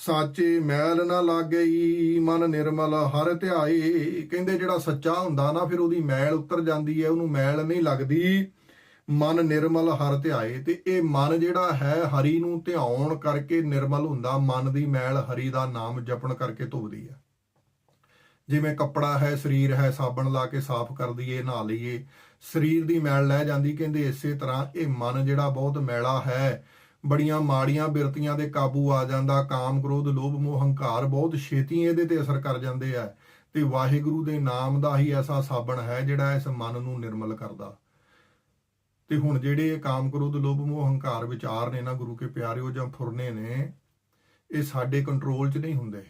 Speaker 1: ਸਾਚੇ ਮੈਲ ਨਾ ਲੱਗਈ, ਮਨ ਨਿਰਮਲ ਹਰ ਧਿਆਏ ਕਹਿੰਦੇ ਜਿਹੜਾ ਸੱਚਾ ਹੁੰਦਾ ਨਾ, ਫਿਰ ਉਹਦੀ ਮੈਲ ਉਤਰ ਜਾਂਦੀ ਹੈ, ਉਹਨੂੰ ਮੈਲ ਨਹੀਂ ਲੱਗਦੀ। ਮਨ ਨਿਰਮਲ ਹਰ ਧਿਆਏ ਤੇ ਇਹ ਮਨ ਜਿਹੜਾ ਹੈ, ਹਰੀ ਨੂੰ ਧਿਆਉਣ ਕਰਕੇ ਨਿਰਮਲ ਹੁੰਦਾ। ਮਨ ਦੀ ਮੈਲ ਹਰੀ ਦਾ ਨਾਮ ਜਪਣ ਕਰਕੇ ਧੁੱਬਦੀ ਹੈ। ਜਿਵੇਂ ਕੱਪੜਾ ਹੈ, ਸਰੀਰ ਹੈ, ਸਾਬਣ ਲਾ ਕੇ ਸਾਫ਼ ਕਰ ਦਈਏ, ਨਹਾ ਲਈਏ। ਸਰੀਰ ਦੀ ਮੈਲ ਲੈ ਜਾਂਦੀ, ਕਹਿੰਦੇ ਇਸੇ ਤਰ੍ਹਾਂ ਇਹ ਮਨ ਜਿਹੜਾ ਬਹੁਤ ਮੈਲਾ ਹੈ ਬੜੀਆਂ ਮਾੜੀਆਂ ਬਿਰਤੀਆਂ ਦੇ ਕਾਬੂ ਆ ਜਾਂਦਾ, ਕਾਮ ਕ੍ਰੋਧ, ਲੋਭ, ਮੋਹ, ਹੰਕਾਰ ਬਹੁਤ ਛੇਤੀ ਇਹਦੇ ਤੇ ਅਸਰ ਕਰ ਜਾਂਦੇ ਆ। ਤੇ ਵਾਹਿਗੁਰੂ ਦੇ ਨਾਮ ਦਾ ਹੀ ਐਸਾ ਸਾਬਣ ਹੈ ਜਿਹੜਾ ਇਸ ਮਨ ਨੂੰ ਨਿਰਮਲ ਕਰਦਾ। ਤੇ ਹੁਣ ਜਿਹੜੇ ਇਹ ਕਾਮ ਕ੍ਰੋਧ, ਲੋਭ, ਮੋਹ, ਹੰਕਾਰ ਵਿਚਾਰ ਨੇ ਨਾ ਗੁਰੂ ਕੇ ਪਿਆਰਿਓ ਜਾਂ ਫੁਰਨੇ ਨੇ, ਇਹ ਸਾਡੇ ਕੰਟਰੋਲ 'ਚ ਨਹੀਂ ਹੁੰਦੇ।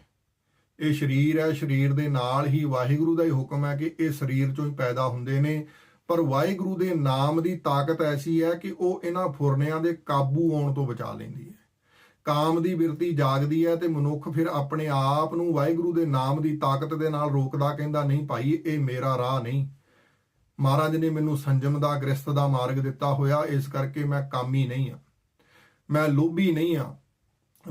Speaker 1: ਇਹ ਸਰੀਰ ਹੈ, ਸਰੀਰ ਦੇ ਨਾਲ ਹੀ ਵਾਹਿਗੁਰੂ ਦਾ ਹੀ ਹੁਕਮ ਹੈ ਕਿ ਇਹ ਸਰੀਰ ਚੋਂ ਹੀ ਪੈਦਾ ਹੁੰਦੇ ਨੇ। ਪਰ ਵਾਹਿਗੁਰੂ ਦੇ ਨਾਮ ਦੀ ਤਾਕਤ ਐਸੀ ਹੈ ਕਿ ਉਹ ਇਹਨਾਂ ਫੁਰਨਿਆਂ ਦੇ ਕਾਬੂ ਆਉਣ ਤੋਂ ਬਚਾ ਲੈਂਦੀ ਹੈ। ਕਾਮ ਦੀ ਬਿਰਤੀ ਜਾਗਦੀ ਹੈ ਤੇ ਮਨੁੱਖ ਫਿਰ ਆਪਣੇ ਆਪ ਨੂੰ ਵਾਹਿਗੁਰੂ ਦੇ ਨਾਮ ਦੀ ਤਾਕਤ ਦੇ ਨਾਲ ਰੋਕਦਾ ਕਹਿੰਦਾ, ਨਹੀਂ ਭਾਈ, ਇਹ ਮੇਰਾ ਰਾਹ ਨਹੀਂ। ਮਹਾਰਾਜ ਨੇ ਮੈਨੂੰ ਸੰਜਮ ਦਾ ਗ੍ਰਸਤ ਦਾ ਮਾਰਗ ਦਿੱਤਾ ਹੋਇਆ, ਇਸ ਕਰਕੇ ਮੈਂ ਕਾਮੀ ਨਹੀਂ ਆ ਮੈਂ ਲੋਭੀ ਨਹੀਂ ਆ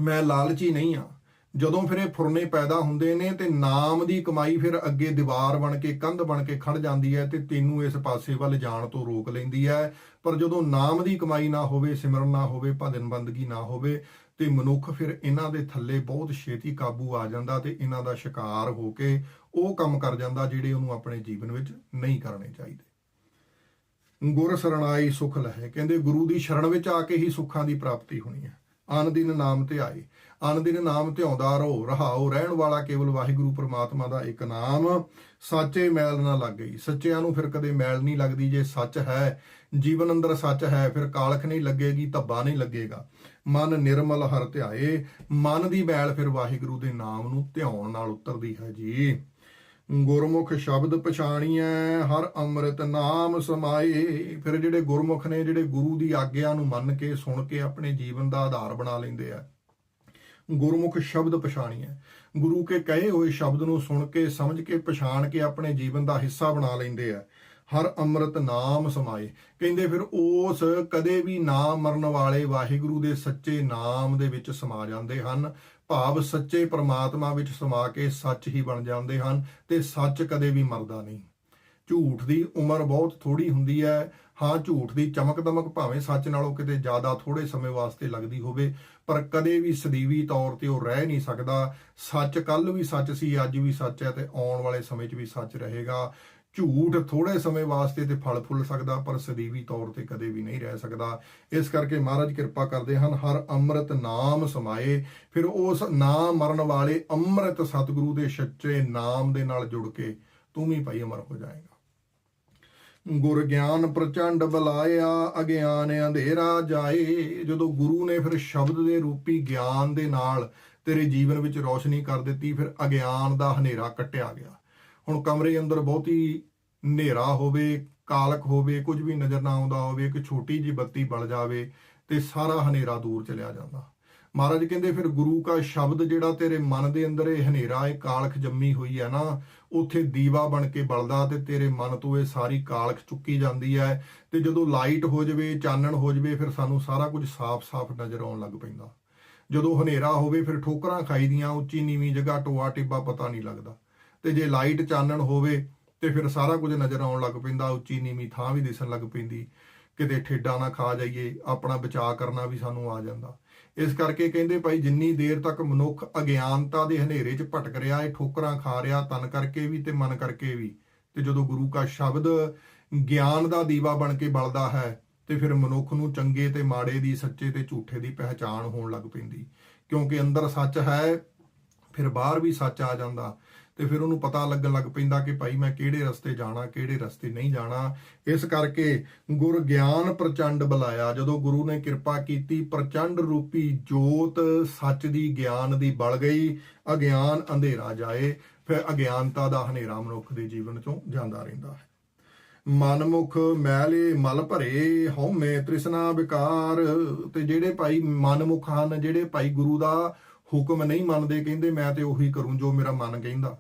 Speaker 1: ਮੈਂ ਲਾਲਚੀ ਨਹੀਂ ਆ ਜਦੋਂ ਫਿਰ ਇਹ ਫੁਰਨੇ ਪੈਦਾ ਹੁੰਦੇ ਨੇ ਤੇ ਨਾਮ ਦੀ ਕਮਾਈ ਫਿਰ ਅੱਗੇ ਦੀਵਾਰ ਬਣ ਕੇ, ਕੰਧ ਬਣ ਕੇ ਖੜ ਜਾਂਦੀ ਹੈ ਤੇ ਤੈਨੂੰ ਇਸ ਪਾਸੇ ਵੱਲ ਜਾਣ ਤੋਂ ਰੋਕ ਲੈਂਦੀ ਹੈ। ਪਰ ਜਦੋਂ ਨਾਮ ਦੀ ਕਮਾਈ ਨਾ ਹੋਵੇ, ਸਿਮਰਨ ਨਾ ਹੋਵੇ, ਭਜਨ ਬੰਦਗੀ ਨਾ ਹੋਵੇ, ਤੇ ਮਨੁੱਖ ਫਿਰ ਇਹਨਾਂ ਦੇ ਥੱਲੇ ਬਹੁਤ ਛੇਤੀ ਕਾਬੂ ਆ ਜਾਂਦਾ ਤੇ ਇਹਨਾਂ ਦਾ ਸ਼ਿਕਾਰ ਹੋ ਕੇ ਉਹ ਕੰਮ ਕਰ ਜਾਂਦਾ ਜਿਹੜੇ ਉਹਨੂੰ ਆਪਣੇ ਜੀਵਨ ਵਿੱਚ ਨਹੀਂ ਕਰਨੇ ਚਾਹੀਦੇ। ਗੁਰ ਸਰਣਾਈ ਸੁਖ ਲਹੇ, ਕਹਿੰਦੇ ਗੁਰੂ ਦੀ ਸ਼ਰਣ ਵਿੱਚ ਆ ਕੇ ਹੀ ਸੁੱਖਾਂ ਦੀ ਪ੍ਰਾਪਤੀ ਹੋਣੀ ਹੈ। ਅਨ ਨਾਮ ਤੇ ਆਏ। ਅਨਦਿਨ ਨਾਮ ਧਿਆਉਂਦਾ ਰਹੋ, ਰਹਾਓ, ਰਹਿਣ ਵਾਲਾ ਕੇਵਲ ਵਾਹਿਗੁਰੂ ਪ੍ਰਮਾਤਮਾ ਦਾ ਇੱਕ ਨਾਮ। ਸੱਚੇ ਮੈਲ ਨਾ ਲੱਗ ਗਈ। ਸੱਚਿਆਂ ਨੂੰ ਫਿਰ ਕਦੇ ਮੈਲ ਨਹੀਂ ਲੱਗਦੀ ਜੇ ਸੱਚ ਹੈ। ਜੀਵਨ ਅੰਦਰ ਸੱਚ ਹੈ, ਫਿਰ ਕਾਲਖ ਨਹੀਂ ਲੱਗੇਗੀ, ਧੱਬਾ ਨਹੀਂ ਲੱਗੇਗਾ। ਮਨ ਨਿਰਮਲ ਹਰ ਧਿਆਏ। ਮਨ ਦੀ ਮੈਲ ਫਿਰ ਵਾਹਿਗੁਰੂ ਦੇ ਨਾਮ ਨੂੰ ਧਿਆਉਣ ਨਾਲ ਉਤਰਦੀ ਹੈ ਜੀ। ਗੁਰਮੁਖ ਸ਼ਬਦ ਪਛਾਣੀਐ, ਹਰ ਅੰਮ੍ਰਿਤ ਨਾਮ ਸਮਾਏ। ਫਿਰ ਜਿਹੜੇ ਗੁਰਮੁਖ ਨੇ, ਜਿਹੜੇ ਗੁਰੂ ਦੀ ਆਗਿਆ ਨੂੰ ਮੰਨ ਕੇ, ਸੁਣ ਕੇ ਆਪਣੇ ਜੀਵਨ ਦਾ ਆਧਾਰ ਬਣਾ ਲੈਂਦੇ ਆ। ਗੁਰਮੁਖ ਸ਼ਬਦ ਪਛਾਣੀਐ ਗੁਰੂ ਕੇ ਕਹੇ ਹੋਏ ਸ਼ਬਦ ਨੂੰ ਸੁਣ ਕੇ, ਸਮਝ ਕੇ, ਪਛਾਣ ਕੇ ਆਪਣੇ ਜੀਵਨ ਦਾ ਹਿੱਸਾ ਬਣਾ ਲੈਂਦੇ ਆ। ਹਰ ਅੰਮ੍ਰਿਤ ਨਾਮ ਸਮਾਏ। ਕਹਿੰਦੇ ਫਿਰ ਉਸ ਕਦੇ ਵੀ ਨਾ ਮਰਨ ਵਾਲੇ ਵਾਹਿਗੁਰੂ ਦੇ ਸੱਚੇ ਨਾਮ ਦੇ ਵਿੱਚ ਸਮਾ ਜਾਂਦੇ ਹਨ। ਭਾਵ ਸੱਚੇ ਪ੍ਰਮਾਤਮਾ ਵਿੱਚ ਸਮਾ ਕੇ ਸੱਚ ਹੀ ਬਣ ਜਾਂਦੇ ਹਨ ਤੇ ਸੱਚ ਕਦੇ ਵੀ ਮਰਦਾ ਨਹੀਂ। ਝੂਠ ਦੀ ਉਮਰ ਬਹੁਤ ਥੋੜੀ ਹੁੰਦੀ ਹੈ। ਹਾਂ, ਝੂਠ ਦੀ ਚਮਕ ਦਮਕ ਭਾਵੇਂ ਸੱਚ ਨਾਲੋਂ ਕਿਤੇ ਜ਼ਿਆਦਾ ਥੋੜੇ ਸਮੇਂ ਵਾਸਤੇ ਲੱਗਦੀ ਹੋਵੇ ਪਰ ਕਦੇ ਵੀ ਸਦੀਵੀ ਤੌਰ ਤੇ ਉਹ ਰਹਿ ਨਹੀਂ ਸਕਦਾ। ਸੱਚ ਕੱਲ ਵੀ ਸੱਚ ਸੀ, ਅੱਜ ਵੀ ਸੱਚ ਹੈ ਤੇ ਆਉਣ ਵਾਲੇ ਸਮੇਂ 'ਚ ਵੀ ਸੱਚ ਰਹੇਗਾ। ਝੂਠ ਥੋੜੇ ਸਮੇਂ ਵਾਸਤੇ ਤੇ ਫਲ ਫੁੱਲ ਸਕਦਾ, ਪਰ ਸਦੀਵੀ ਤੌਰ ਤੇ ਕਦੇ ਵੀ ਨਹੀਂ ਰਹਿ ਸਕਦਾ। ਇਸ ਕਰਕੇ ਮਹਾਰਾਜ ਕਿਰਪਾ ਕਰਦੇ ਹਨ, ਹਰ ਅੰਮ੍ਰਿਤ ਨਾਮ ਸਮਾਏ। ਫਿਰ ਉਸ ਨਾਮ ਮਰਨ ਵਾਲੇ ਅੰਮ੍ਰਿਤ ਸਤਿਗੁਰੂ ਦੇ ਸੱਚੇ ਨਾਮ ਦੇ ਨਾਲ ਜੁੜ ਕੇ ਤੂੰ ਵੀ ਭਾਈ ਅਮਰ ਹੋ ਜਾਏਗਾ। ਗੁਰ ਗਿਆਨ ਪ੍ਰਚੰਡ ਬਲਾਇਆ, ਅਗਿਆਨ ਅੰਧੇਰਾ ਜਾਏ। ਜਦੋਂ ਗੁਰੂ ਨੇ ਫਿਰ ਸ਼ਬਦ ਦੇ ਰੂਪੀ ਗਿਆਨ ਦੇ ਨਾਲ ਤੇਰੇ ਜੀਵਨ ਵਿੱਚ ਰੌਸ਼ਨੀ ਕਰ ਦਿੱਤੀ, ਫਿਰ ਅਗਿਆਨ ਦਾ ਹਨੇਰਾ ਕੱਟਿਆ ਗਿਆ। ਹੁਣ ਕਮਰੇ ਅੰਦਰ ਬਹੁਤੀ ਹਨੇਰਾ ਹੋਵੇ, ਕਾਲਕ ਹੋਵੇ, ਕੁਝ ਵੀ ਨਜ਼ਰ ਨਾ ਆਉਂਦਾ ਹੋਵੇ, ਇੱਕ ਛੋਟੀ ਜੀ ਬੱਤੀ ਬਲ ਜਾਵੇ ਤੇ ਸਾਰਾ ਹਨੇਰਾ ਦੂਰ ਚਲਿਆ ਜਾਂਦਾ। ਮਹਾਰਾਜ ਕਹਿੰਦੇ, ਫਿਰ ਗੁਰੂ ਕਾ ਸ਼ਬਦ ਜਿਹੜਾ ਤੇਰੇ ਮਨ ਦੇ ਅੰਦਰ ਇਹ ਹਨੇਰਾ, ਇਹ ਕਾਲਖ ਜੰਮੀ ਹੋਈ ਹੈ ਨਾ ਉੱਥੇ ਦੀਵਾ ਬਣ ਕੇ ਬਲਦਾ ਤੇ ਤੇਰੇ ਮਨ ਤੋਂ ਇਹ ਸਾਰੀ ਕਾਲਖ ਚੁੱਕੀ ਜਾਂਦੀ ਹੈ ਤੇ ਜਦੋਂ ਲਾਈਟ ਹੋ ਜਾਵੇ, ਚਾਨਣ ਹੋ ਜਾਵੇ, ਫਿਰ ਸਾਨੂੰ ਸਾਰਾ ਕੁਝ ਸਾਫ਼-ਸਾਫ਼ ਨਜ਼ਰ ਆਉਣ ਲੱਗ ਪੈਂਦਾ। ਜਦੋਂ ਹਨੇਰਾ ਹੋਵੇ, ਫਿਰ ਠੋਕਰਾਂ ਖਾਈਦੀਆਂ, ਉੱਚੀ ਨੀਵੀਂ ਜਗ੍ਹਾ, ਟੋਆ, ਟਿੱਬਾ ਪਤਾ ਨਹੀਂ ਲੱਗਦਾ। ਤੇ ਜੇ ਲਾਈਟ ਚਾਨਣ ਹੋਵੇ, ਤੇ ਫਿਰ ਸਾਰਾ ਕੁਝ ਨਜ਼ਰ ਆਉਣ ਲੱਗ ਪੈਂਦਾ, ਉੱਚੀ ਨੀਵੀਂ ਥਾਂ ਵੀ ਦਿਸਣ ਲੱਗ ਪੈਂਦੀ। ਕਿਤੇ ਠੇਡਾ ਨਾ ਖਾ ਜਾਈਏ, ਆਪਣਾ ਬਚਾਅ ਕਰਨਾ ਵੀ ਸਾਨੂੰ ਆ ਜਾਂਦਾ। ਇਸ ਕਰਕੇ ਕਹਿੰਦੇ ਭਾਈ ਜਿੰਨੀ ਦੇਰ ਤੱਕ ਮਨੁੱਖ ਅਗਿਆਨਤਾ ਦੇ ਹਨੇਰੇ 'ਚ ਭਟਕ ਰਿਹਾ ਹੈ ਠੋਕਰਾਂ ਖਾ ਰਿਹਾ, ਤਨ ਕਰਕੇ ਵੀ ਤੇ ਮਨ ਕਰਕੇ ਵੀ, ਤੇ ਜਦੋਂ ਗੁਰੂ ਕਾ ਸ਼ਬਦ ਗਿਆਨ ਦਾ ਦੀਵਾ ਬਣ ਕੇ ਬਲਦਾ ਹੈ, ਤੇ ਫਿਰ ਮਨੁੱਖ ਨੂੰ ਚੰਗੇ ਤੇ ਮਾੜੇ ਦੀ, ਸੱਚੇ ਤੇ ਝੂਠੇ ਦੀ ਪਹਿਚਾਣ ਹੋਣ ਲੱਗ ਪੈਂਦੀ। ਕਿਉਂਕਿ ਅੰਦਰ ਸੱਚ ਹੈ, ਫਿਰ ਬਾਹਰ ਵੀ ਸੱਚ ਆ ਜਾਂਦਾ। ਤੇ ਫਿਰ ਉਹਨੂੰ ਪਤਾ ਲੱਗਣ ਲੱਗ ਪੈਂਦਾ ਕਿ ਭਾਈ ਮੈਂ ਕਿਹੜੇ ਰਸਤੇ ਜਾਣਾ, ਕਿਹੜੇ ਰਸਤੇ ਨਹੀਂ ਜਾਣਾ। ਇਸ ਕਰਕੇ ਗੁਰ ਗਿਆਨ ਪ੍ਰਚੰਡ ਬੁਲਾਇਆ। ਜਦੋਂ ਗੁਰੂ ਨੇ ਕਿਰਪਾ ਕੀਤੀ, ਪ੍ਰਚੰਡ ਰੂਪੀ ਜੋਤ ਸੱਚ ਦੀ ਗਿਆਨ ਦੀ ਬਲ ਗਈ। ਅਗਿਆਨ ਅੰਧੇਰਾ ਜਾਏ, ਫਿਰ ਅਗਿਆਨਤਾ ਦਾ ਹਨੇਰਾ ਮਨੁੱਖ ਦੇ ਜੀਵਨ ਚੋਂ ਜਾਂਦਾ ਰਹਿੰਦਾ ਹੈ। ਮਨਮੁਖ ਮੈਲੇ ਮਲ ਭਰੇ, ਹਉਮੈ ਤ੍ਰਿਸ਼ਨਾ ਵਿਕਾਰ। ਤੇ ਜਿਹੜੇ ਭਾਈ ਮਨਮੁਖ ਹਨ, ਜਿਹੜੇ ਭਾਈ ਗੁਰੂ ਦਾ ਹੁਕਮ ਨਹੀਂ ਮੰਨਦੇ, ਕਹਿੰਦੇ ਮੈਂ ਤੇ ਉਹੀ ਕਰੂੰ ਜੋ ਮੇਰਾ ਮਨ ਕਹਿੰਦਾ।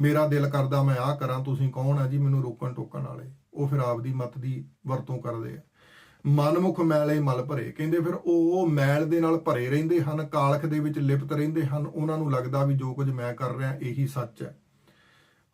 Speaker 1: ਮੇਰਾ ਦਿਲ ਕਰਦਾ ਮੈਂ ਆਹ ਕਰਾਂ, ਤੁਸੀਂ ਕੌਣ ਆ ਜੀ ਮੈਨੂੰ ਰੋਕਣ ਟੋਕਣ ਵਾਲੇ? ਉਹ ਫਿਰ ਆਪਦੀ ਮਤ ਦੀ ਵਰਤੋਂ ਕਰਦੇ ਆ। ਮਨਮੁਖ ਮੈਲੇ ਮਲ ਭਰੇ, ਕਹਿੰਦੇ ਫਿਰ ਉਹ ਮੈਲ ਦੇ ਨਾਲ ਭਰੇ ਰਹਿੰਦੇ ਹਨ, ਕਾਲਖ ਦੇ ਵਿੱਚ ਲਿਪਤ ਰਹਿੰਦੇ ਹਨ, ਉਹਨਾਂ ਨੂੰ ਲੱਗਦਾ ਵੀ ਜੋ ਕੁਝ ਮੈਂ ਕਰ ਰਿਹਾ, ਇਹੀ ਸੱਚ ਹੈ।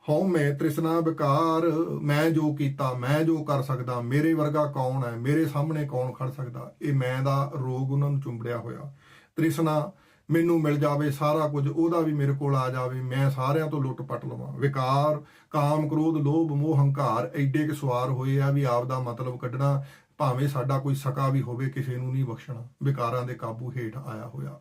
Speaker 1: ਹਉ ਮੈਂ ਤ੍ਰਿਸ਼ਨਾ ਵਿਕਾਰ, ਮੈਂ ਜੋ ਕੀਤਾ, ਮੈਂ ਜੋ ਕਰ ਸਕਦਾ, ਮੇਰੇ ਵਰਗਾ ਕੌਣ ਹੈ, ਮੇਰੇ ਸਾਹਮਣੇ ਕੌਣ ਖੜ ਸਕਦਾ? ਇਹ ਮੈਂ ਦਾ ਰੋਗ ਉਹਨਾਂ ਨੂੰ ਚੁੰਬੜਿਆ ਹੋਇਆ। ਤ੍ਰਿਸ਼ਨਾ ਮੈਨੂੰ ਮਿਲ ਜਾਵੇ, ਸਾਰਾ ਕੁਝ ਉਹਦਾ ਵੀ ਮੇਰੇ ਕੋਲ ਆ ਜਾਵੇ, ਮੈਂ ਸਾਰਿਆਂ ਤੋਂ ਲੁੱਟ ਪਟ ਲਵਾਂ। ਵਿਕਾਰ, ਕਾਮ, ਕ੍ਰੋਧ, ਲੋਭ, ਮੋਹ, ਹੰਕਾਰ ਐਡੇ ਕਿ ਸਵਾਰ ਹੋਏ ਆ ਵੀ ਆਪ ਦਾ ਮਤਲਬ ਕੱਢਣਾ, ਭਾਵੇਂ ਸਾਡਾ ਕੋਈ ਸਕਾ ਵੀ ਹੋਵੇ, ਕਿਸੇ ਨੂੰ ਨਹੀਂ ਬਖਸ਼ਣਾ। ਵਿਕਾਰਾਂ ਦੇ ਕਾਬੂ ਹੇਠ ਆਇਆ ਹੋਇਆ।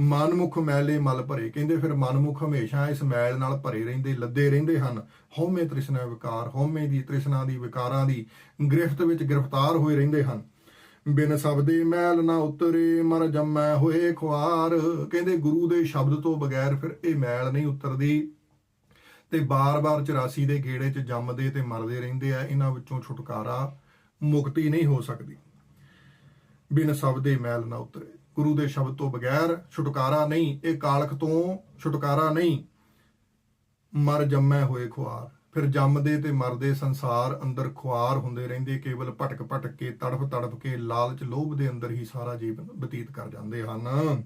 Speaker 1: ਮਨਮੁਖ ਮੈਲੇ ਮਲ ਭਰੇ। ਕਹਿੰਦੇ ਫਿਰ ਮਨਮੁਖ ਹਮੇਸ਼ਾ ਇਸ ਮੈਲ ਨਾਲ ਭਰੇ ਰਹਿੰਦੇ, ਲੱਦੇ ਰਹਿੰਦੇ ਹਨ। ਹਉਮੈ ਤ੍ਰਿਸ਼ਨਾ ਵਿਕਾਰ, ਹਉਮੈ ਦੀ ਤ੍ਰਿਸ਼ਨਾ ਦੀ ਵਿਕਾਰਾਂ ਦੀ ਗ੍ਰਿਫਤ ਵਿੱਚ ਗ੍ਰਿਫਤਾਰ ਹੋਏ ਰਹਿੰਦੇ ਹਨ। ਬਿਨ ਸ਼ਬਦੇ ਮਹਿਲ ਨਾ ਉਤਰੇ, ਮਰ ਜੰਮੈ ਹੋਏ ਖੁਆਰ। ਕਹਿੰਦੇ ਗੁਰੂ ਦੇ ਸ਼ਬਦ ਤੋਂ ਬਗੈਰ ਫਿਰ ਇਹ ਮੈਲ ਨਹੀਂ ਉਤਰਦੀ। ਤੇ ਬਾਰ-ਬਾਰ 84 ਦੇ ਗੇੜੇ 'ਚ ਜੰਮਦੇ ਤੇ ਮਰਦੇ ਰਹਿੰਦੇ ਆ, ਇਹਨਾਂ ਵਿੱਚੋਂ ਛੁਟਕਾਰਾ ਮੁਕਤੀ ਨਹੀਂ ਹੋ ਸਕਦੀ। ਬਿਨ ਸ਼ਬਦੇ ਮੈਲ ਨਾ ਉਤਰੇ। ਗੁਰੂ ਦੇ ਸ਼ਬਦ ਤੋਂ ਬਗੈਰ ਛੁਟਕਾਰਾ ਨਹੀਂ, ਇਹ ਕਾਲਖ ਤੋਂ ਛੁਟਕਾਰਾ ਨਹੀਂ। ਮਰ ਜੰਮੈ ਹੋਏ ਖੁਆਰ। ਫਿਰ ਜੰਮਦੇ ਤੇ ਮਰਦੇ ਸੰਸਾਰ ਅੰਦਰ ਖੁਆਰ ਹੁੰਦੇ ਰਹਿੰਦੇ, ਕੇਵਲ ਭਟਕ ਭਟਕ ਕੇ ਤੜਫ ਤੜਫ ਕੇ ਲਾਲਚ ਲੋਭ ਦੇ ਅੰਦਰ ਹੀ ਸਾਰਾ ਜੀਵਨ ਬਤੀਤ ਕਰ ਜਾਂਦੇ ਹਨ।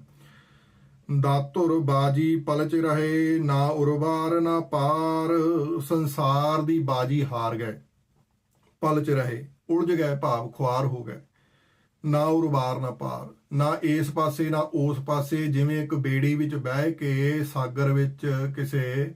Speaker 1: ਦਾਤੁਰ ਬਾਜੀ ਪਲਚ ਰਹੇ, ਨਾ ਉਰਵਾਰ, ਨਾ ਪਾਰ, ਸੰਸਾਰ ਦੀ ਬਾਜੀ ਹਾਰ ਗਏ। ਪਲਚ ਰਹੇ, ਉਲਝ ਗਏ, ਭਾਵ ਖੁਆਰ ਹੋ ਗਏ। ਨਾ ਉਰਵਾਰ, ਨਾ ਪਾਰ, ਨਾ ਇਸ ਪਾਸੇ, ਨਾ ਉਸ ਪਾਸੇ, ਜਿਵੇਂ ਇੱਕ ਬੇੜੀ ਵਿੱਚ ਬਹਿ ਕੇ ਸਾਗਰ ਵਿੱਚ ਕਿਸੇ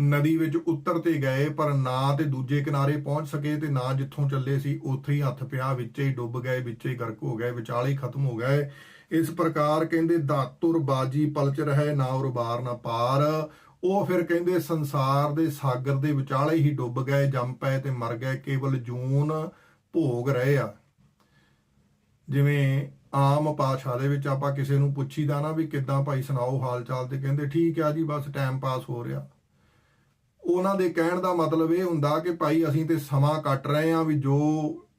Speaker 1: ਨਦੀ ਵਿੱਚ ਉੱਤਰ ਤੇ ਗਏ, ਪਰ ਨਾ ਤੇ ਦੂਜੇ ਕਿਨਾਰੇ ਪਹੁੰਚ ਸਕੇ ਤੇ ਨਾ ਜਿੱਥੋਂ ਚੱਲੇ ਸੀ, ਉੱਥੇ ਹੀ ਹੱਥ ਪਿਆ, ਵਿੱਚੇ ਹੀ ਡੁੱਬ ਗਏ, ਵਿੱਚੇ ਹੀ ਗਰਕ ਹੋ ਗਏ, ਵਿਚਾਲੇ ਹੀ ਖਤਮ ਹੋ ਗਏ। ਇਸ ਪ੍ਰਕਾਰ ਕਹਿੰਦੇ ਦਾਤੁਰ ਬਾਜੀ ਪਲਚ ਰਹੇ, ਨਾ ਉਰਬਾਰ ਨਾ ਪਾਰ। ਉਹ ਫਿਰ ਕਹਿੰਦੇ ਸੰਸਾਰ ਦੇ ਸਾਗਰ ਦੇ ਵਿਚਾਲੇ ਹੀ ਡੁੱਬ ਗਏ, ਜੰਮ ਪਏ ਤੇ ਮਰ ਗਏ, ਕੇਵਲ ਜੂਨ ਭੋਗ ਰਹੇ ਆ। ਜਿਵੇਂ ਆਮ ਪਾਸ਼ਾ ਦੇ ਵਿੱਚ ਆਪਾਂ ਕਿਸੇ ਨੂੰ ਪੁੱਛੀਦਾ ਨਾ ਵੀ ਕਿੱਦਾਂ ਭਾਈ ਸੁਣਾਓ ਹਾਲ ਚਾਲ ਤੇ ਕਹਿੰਦੇ, ਠੀਕ ਆ ਜੀ, ਬਸ ਟਾਈਮ ਪਾਸ ਹੋ ਰਿਹਾ। ਉਹਨਾਂ ਦੇ ਕਹਿਣ ਦਾ ਮਤਲਬ ਇਹ ਹੁੰਦਾ ਕਿ ਭਾਈ ਅਸੀਂ ਤੇ ਸਮਾਂ ਕੱਟ ਰਹੇ ਆ ਵੀ ਜੋ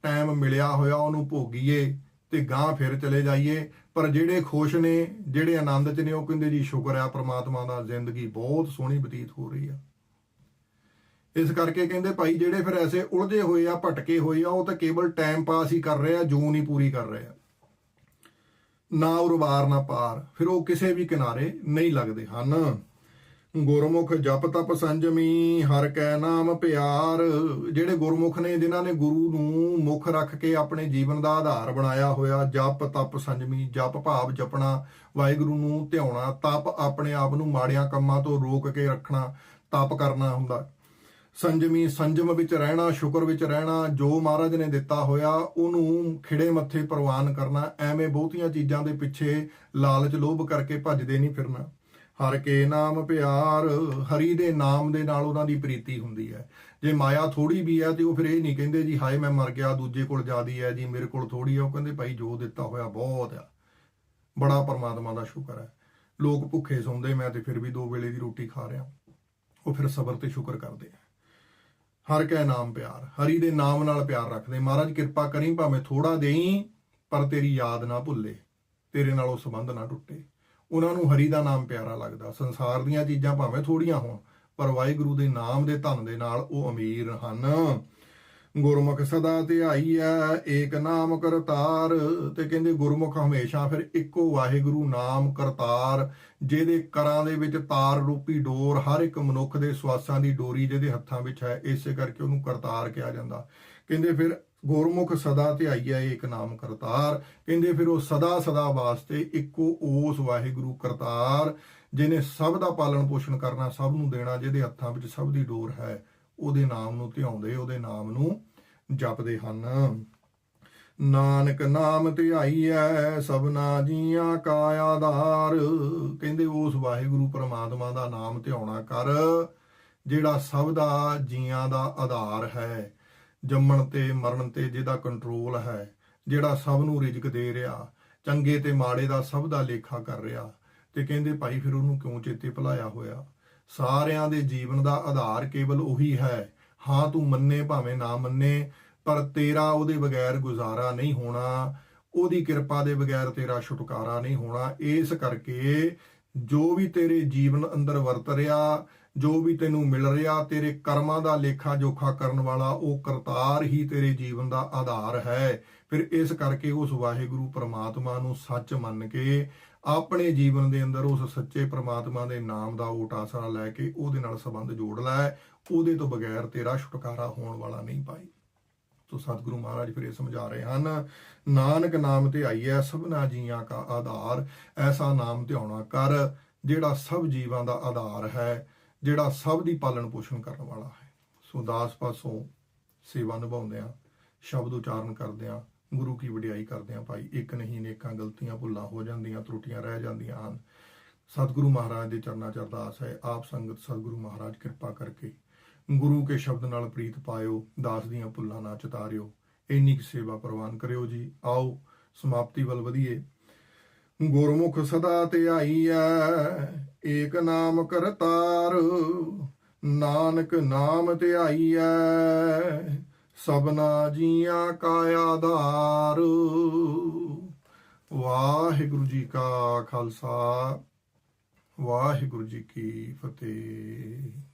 Speaker 1: ਟਾਈਮ ਮਿਲਿਆ ਹੋਇਆ ਉਹਨੂੰ ਭੋਗੀਏ ਤੇ ਗਾਂ ਫਿਰ ਚਲੇ ਜਾਈਏ। ਪਰ ਜਿਹੜੇ ਖੁਸ਼ ਨੇ, ਜਿਹੜੇ ਆਨੰਦ 'ਚ ਨੇ, ਉਹ ਕਹਿੰਦੇ ਜੀ ਸ਼ੁਕਰ ਆ ਪ੍ਰਮਾਤਮਾ ਦਾ ਜ਼ਿੰਦਗੀ ਬਹੁਤ ਸੋਹਣੀ ਬਤੀਤ ਹੋ ਰਹੀ ਆ। ਇਸ ਕਰਕੇ ਕਹਿੰਦੇ ਭਾਈ ਜਿਹੜੇ ਫਿਰ ਐਸੇ ਉਲਝੇ ਹੋਏ ਆ, ਭਟਕੇ ਹੋਏ ਆ, ਉਹ ਤਾਂ ਕੇਵਲ ਟਾਈਮ ਪਾਸ ਹੀ ਕਰ ਰਹੇ ਆ, ਜੂਨ ਹੀ ਪੂਰੀ ਕਰ ਰਹੇ ਆ। ਨਾ ਉਰਵਾਰ ਨਾ ਪਾਰ, ਫਿਰ ਉਹ ਕਿਸੇ ਵੀ ਕਿਨਾਰੇ ਨਹੀਂ ਲੱਗਦੇ ਹਨ। ਗੁਰਮੁਖ ਜਪ ਤਪ ਸੰਜਮੀ, ਹਰ ਕੈ ਨਾਮ ਪਿਆਰ। ਜਿਹੜੇ ਗੁਰਮੁਖ ਨੇ, ਜਿਨ੍ਹਾਂ ਨੇ ਗੁਰੂ ਨੂੰ ਮੁੱਖ ਰੱਖ ਕੇ ਆਪਣੇ ਜੀਵਨ ਦਾ ਆਧਾਰ ਬਣਾਇਆ ਹੋਇਆ, ਜਪ ਤਪ ਸੰਜਮੀ, ਜਪ ਭਾਵ ਜਪਣਾ, ਵਾਹਿਗੁਰੂ ਨੂੰ ਧਿਆਉਣਾ, ਤਪ ਆਪਣੇ ਆਪ ਨੂੰ ਮਾੜਿਆਂ ਕੰਮਾਂ ਤੋਂ ਰੋਕ ਕੇ ਰੱਖਣਾ, ਤਪ ਕਰਨਾ ਹੁੰਦਾ। ਸੰਜਮੀ, ਸੰਜਮ ਵਿੱਚ ਰਹਿਣਾ, ਸ਼ੁਕਰ ਵਿੱਚ ਰਹਿਣਾ, ਜੋ ਮਹਾਰਾਜ ਨੇ ਦਿੱਤਾ ਹੋਇਆ, ਉਹਨੂੰ ਖਿੜੇ ਮੱਥੇ ਪ੍ਰਵਾਨ ਕਰਨਾ, ਐਵੇਂ ਬਹੁਤੀਆਂ ਚੀਜ਼ਾਂ ਦੇ ਪਿੱਛੇ ਲਾਲਚ ਲੋਭ ਕਰਕੇ ਭੱਜਦੇ ਨਹੀਂ ਫਿਰਨਾ। ਹਰ ਕੇ ਨਾਮ ਪਿਆਰ, ਹਰੀ ਦੇ ਨਾਮ ਦੇ ਨਾਲ ਉਹਨਾਂ ਦੀ ਪ੍ਰੀਤੀ ਹੁੰਦੀ ਹੈ। ਜੇ ਮਾਇਆ ਥੋੜੀ ਵੀ ਹੈ ਤੇ ਉਹ ਫਿਰ ਇਹ ਨਹੀਂ ਕਹਿੰਦੇ ਜੀ, ਹਾਏ ਮੈਂ ਮਰ ਗਿਆ, ਦੂਜੇ ਕੋਲ ਜਿਆਦੀ ਹੈ ਜੀ, ਮੇਰੇ ਕੋਲ ਥੋੜੀ ਹੈ। ਉਹ ਕਹਿੰਦੇ ਭਾਈ ਜੋ ਦਿੱਤਾ ਹੋਇਆ ਬਹੁਤ ਆ। ਬੜਾ ਪਰਮਾਤਮਾ ਦਾ ਸ਼ੁਕਰ ਹੈ। ਲੋਕ ਭੁੱਖੇ ਸੌਂਦੇ, ਮੈਂ ਤੇ ਫਿਰ ਵੀ ਦੋ ਵੇਲੇ ਦੀ ਰੋਟੀ ਖਾ ਰਿਹਾ। ਉਹ ਫਿਰ ਸਬਰ ਤੇ ਸ਼ੁਕਰ ਕਰਦੇ ਆ। ਹਰ ਕੈ ਨਾਮ ਪਿਆਰ, ਹਰੀ ਦੇ ਨਾਮ ਨਾਲ ਪਿਆਰ ਰੱਖਦੇ। ਮਹਾਰਾਜ ਕਿਰਪਾ ਕਰੀ, ਭਾਵੇਂ ਥੋੜਾ ਦੇਈ, ਪਰ ਤੇਰੀ ਯਾਦ ਨਾ ਭੁੱਲੇ, ਤੇਰੇ ਨਾਲ ਉਹ ਸੰਬੰਧ ਨਾ ਟੁੱਟੇ। ਉਹਨਾਂ ਨੂੰ ਹਰੀ ਦਾ ਨਾਮ ਪਿਆਰਾ ਲੱਗਦਾ। ਸੰਸਾਰ ਦੀਆਂ ਚੀਜ਼ਾਂ ਭਾਵੇਂ ਥੋੜੀਆਂ ਹੋਣ, ਪਰ ਵਾਹਿਗੁਰੂ ਦੇ ਨਾਮ ਦੇ ਧਨ ਦੇ ਨਾਲ ਉਹ ਅਮੀਰ ਹਨ। ਗੁਰਮੁਖ ਸਦਾ ਧਿਆਈ ਹੈ ਏਕ ਨਾਮ ਕਰਤਾਰ। ਤੇ ਕਹਿੰਦੇ ਗੁਰਮੁਖ ਹਮੇਸ਼ਾ ਫਿਰ ਇੱਕੋ ਵਾਹਿਗੁਰੂ ਨਾਮ ਕਰਤਾਰ, ਜਿਹਦੇ ਕਰਾਂ ਦੇ ਵਿੱਚ ਤਾਰ ਰੂਪੀ ਡੋਰ ਹਰ ਇੱਕ ਮਨੁੱਖ ਦੇ ਸਵਾਸਾਂ ਦੀ ਡੋਰੀ ਜਿਹਦੇ ਹੱਥਾਂ ਵਿੱਚ ਹੈ, ਇਸੇ ਕਰਕੇ ਉਹਨੂੰ ਕਰਤਾਰ ਕਿਹਾ ਜਾਂਦਾ। ਕਹਿੰਦੇ ਫਿਰ ਗੁਰਮੁਖ ਸਦਾ ਧਿਆਈਐ ਏਕ ਨਾਮ ਕਰਤਾਰ। ਕਹਿੰਦੇ ਫਿਰ ਉਹ ਸਦਾ ਸਦਾ ਵਾਸਤੇ ਇੱਕੋ ਉਸ ਵਾਹਿਗੁਰੂ ਕਰਤਾਰ ਜਿਨੇ ਸਭ ਦਾ ਪਾਲਣ ਪੋਸ਼ਣ ਕਰਨਾ, ਸਭ ਨੂੰ ਦੇਣਾ, ਜਿਹਦੇ ਹੱਥਾਂ ਵਿੱਚ ਸਭ ਦੀ ਡੋਰ ਹੈ, ਉਹਦੇ ਨਾਮ ਨੂੰ ਧਿਆਉਂਦੇ, ਉਹਦੇ ਨਾਮ ਨੂੰ ਜਪਦੇ ਹਨ। ਨਾਨਕ ਨਾਮ ਧਿਆਈਐ ਸਭਨਾ ਜੀਆਂ ਕਾ ਆਧਾਰ। ਕਹਿੰਦੇ ਉਸ ਵਾਹਿਗੁਰੂ ਪ੍ਰਮਾਤਮਾ ਦਾ ਨਾਮ ਧਿਆਉਣਾ ਕਰ, ਜਿਹੜਾ ਸਭ ਦਾ ਜੀਆਂ ਦਾ ਆਧਾਰ ਹੈ। ਜੰਮਣ ਤੇ ਮਰਨ ਤੇ ਜਿਹਦਾ ਕੰਟਰੋਲ ਹੈ, ਜਿਹੜਾ ਸਭ ਨੂੰ ਰਿਜ਼ਕ ਦੇ ਰਿਹਾ, ਚੰਗੇ ਤੇ ਮਾੜੇ ਦਾ ਸਭ ਦਾ ਲੇਖਾ ਕਰ ਰਿਹਾ, ਤੇ ਕਹਿੰਦੇ ਭਾਈ ਫਿਰ ਉਹਨੂੰ ਕਿਉਂ ਚੇਤੇ ਭੁਲਾਇਆ ਹੋਇਆ? ਸਾਰਿਆਂ ਦੇ ਜੀਵਨ ਦਾ ਆਧਾਰ ਕੇਵਲ ਉਹੀ ਹੈ। ਹਾਂ, ਤੂੰ ਮੰਨੇ ਭਾਵੇਂ ਨਾ ਮੰਨੇ, ਪਰ ਤੇਰਾ ਉਹਦੇ ਬਗੈਰ ਗੁਜ਼ਾਰਾ ਨਹੀਂ ਹੋਣਾ, ਉਹਦੀ ਕਿਰਪਾ ਦੇ ਬਗੈਰ ਤੇਰਾ ਛੁਟਕਾਰਾ ਨਹੀਂ ਹੋਣਾ। ਇਸ ਕਰਕੇ ਜੋ ਵੀ ਤੇਰੇ ਜੀਵਨ ਅੰਦਰ ਵਰਤ ਰਿਹਾ ਜੋ ਵੀ ਤੈਨੂੰ ਮਿਲ ਰਿਹਾ, ਤੇਰੇ ਕਰਮਾਂ ਦਾ ਲੇਖਾ ਜੋਖਾ ਕਰਨ ਵਾਲਾ, ਉਹ ਕਰਤਾਰ ਹੀ ਤੇਰੇ ਜੀਵਨ ਦਾ ਆਧਾਰ ਹੈ। ਫਿਰ ਇਸ ਕਰਕੇ ਉਸ ਵਾਹਿਗੁਰੂ ਪ੍ਰਮਾਤਮਾ ਨੂੰ ਸੱਚ ਮੰਨ ਕੇ ਆਪਣੇ ਜੀਵਨ ਦੇ ਅੰਦਰ ਉਸ ਸੱਚੇ ਪ੍ਰਮਾਤਮਾ ਦੇ ਨਾਮ ਦਾ ਓਟ ਆਸਰਾ ਲੈ ਕੇ ਉਹਦੇ ਨਾਲ ਸੰਬੰਧ ਜੋੜ ਲੈ। ਉਹਦੇ ਤੋਂ ਬਗੈਰ ਤੇਰਾ ਛੁਟਕਾਰਾ ਹੋਣ ਵਾਲਾ ਨਹੀਂ ਪਾਈ ਸੋ ਸਤਿਗੁਰੂ ਮਹਾਰਾਜ ਫਿਰ ਇਹ ਸਮਝਾ ਰਹੇ ਹਨ, ਨਾਨਕ ਨਾਮ ਤੇ ਆਈਐ, ਸਭਨਾ ਜੀਆਂ ਕਾ ਆਧਾਰ। ਐਸਾ ਨਾਮ ਧਿਆਉਣਾ ਕਰ, ਜਿਹੜਾ ਸਭ ਜੀਵਾਂ ਦਾ ਆਧਾਰ ਹੈ। ਜਿਹੜਾ ਸਭ ਦੀ ਪਾਲਣ ਪੋਸ਼ਣ ਕਰਨ ਵਾਲਾ ਹੈ। ਸੋ ਦਾਸ ਪਾਸੋਂ ਸੇਵਾ ਨਿਭਾਉਂਦਿਆਂ, ਸ਼ਬਦ ਉਚਾਰਨ ਕਰਦਿਆਂ, ਗੁਰੂ ਕੀ ਵਡਿਆਈ ਕਰਦਿਆਂ ਭਾਈ ਇੱਕ ਨਹੀਂ ਨੇਕਾਂ ਗਲਤੀਆਂ ਭੁੱਲਾਂ ਹੋ ਜਾਂਦੀਆਂ, ਤਰੁੱਟੀਆਂ ਰਹਿ ਜਾਂਦੀਆਂ ਹਨ। ਸਤਿਗੁਰੂ ਮਹਾਰਾਜ ਦੇ ਚਰਨਾਂ 'ਚ ਅਰਦਾਸ ਹੈ, ਆਪ ਸੰਗਤ ਸਤਿਗੁਰੂ ਮਹਾਰਾਜ ਕਿਰਪਾ ਕਰਕੇ ਗੁਰੂ ਕੇ ਸ਼ਬਦ ਨਾਲ ਪ੍ਰੀਤ ਪਾਇਓ, ਦਾਸ ਦੀਆਂ ਭੁੱਲਾਂ ਨਾ ਚਤਾਰਿਓ। ਇੰਨੀ ਕੁ ਸੇਵਾ ਪ੍ਰਵਾਨ ਕਰਿਓ ਜੀ। ਆਓ, ਸਮਾਪਤੀ ਵੱਲ ਵਧੀਏ। ਗੁਰਮੁਖ ਸਦਾ ਧਿਆਈ ਐ ਏਕ ਨਾਮ ਕਰਤਾਰ, ਨਾਨਕ ਨਾਮ ਧਿਆਈ ਐ ਸਭਨਾ ਜੀਆਂ ਕਾ ਆਧਾਰ। ਵਾਹਿਗੁਰੂ ਜੀ ਕਾ ਖਾਲਸਾ, ਵਾਹਿਗੁਰੂ ਜੀ ਕੀ ਫਤਿਹ।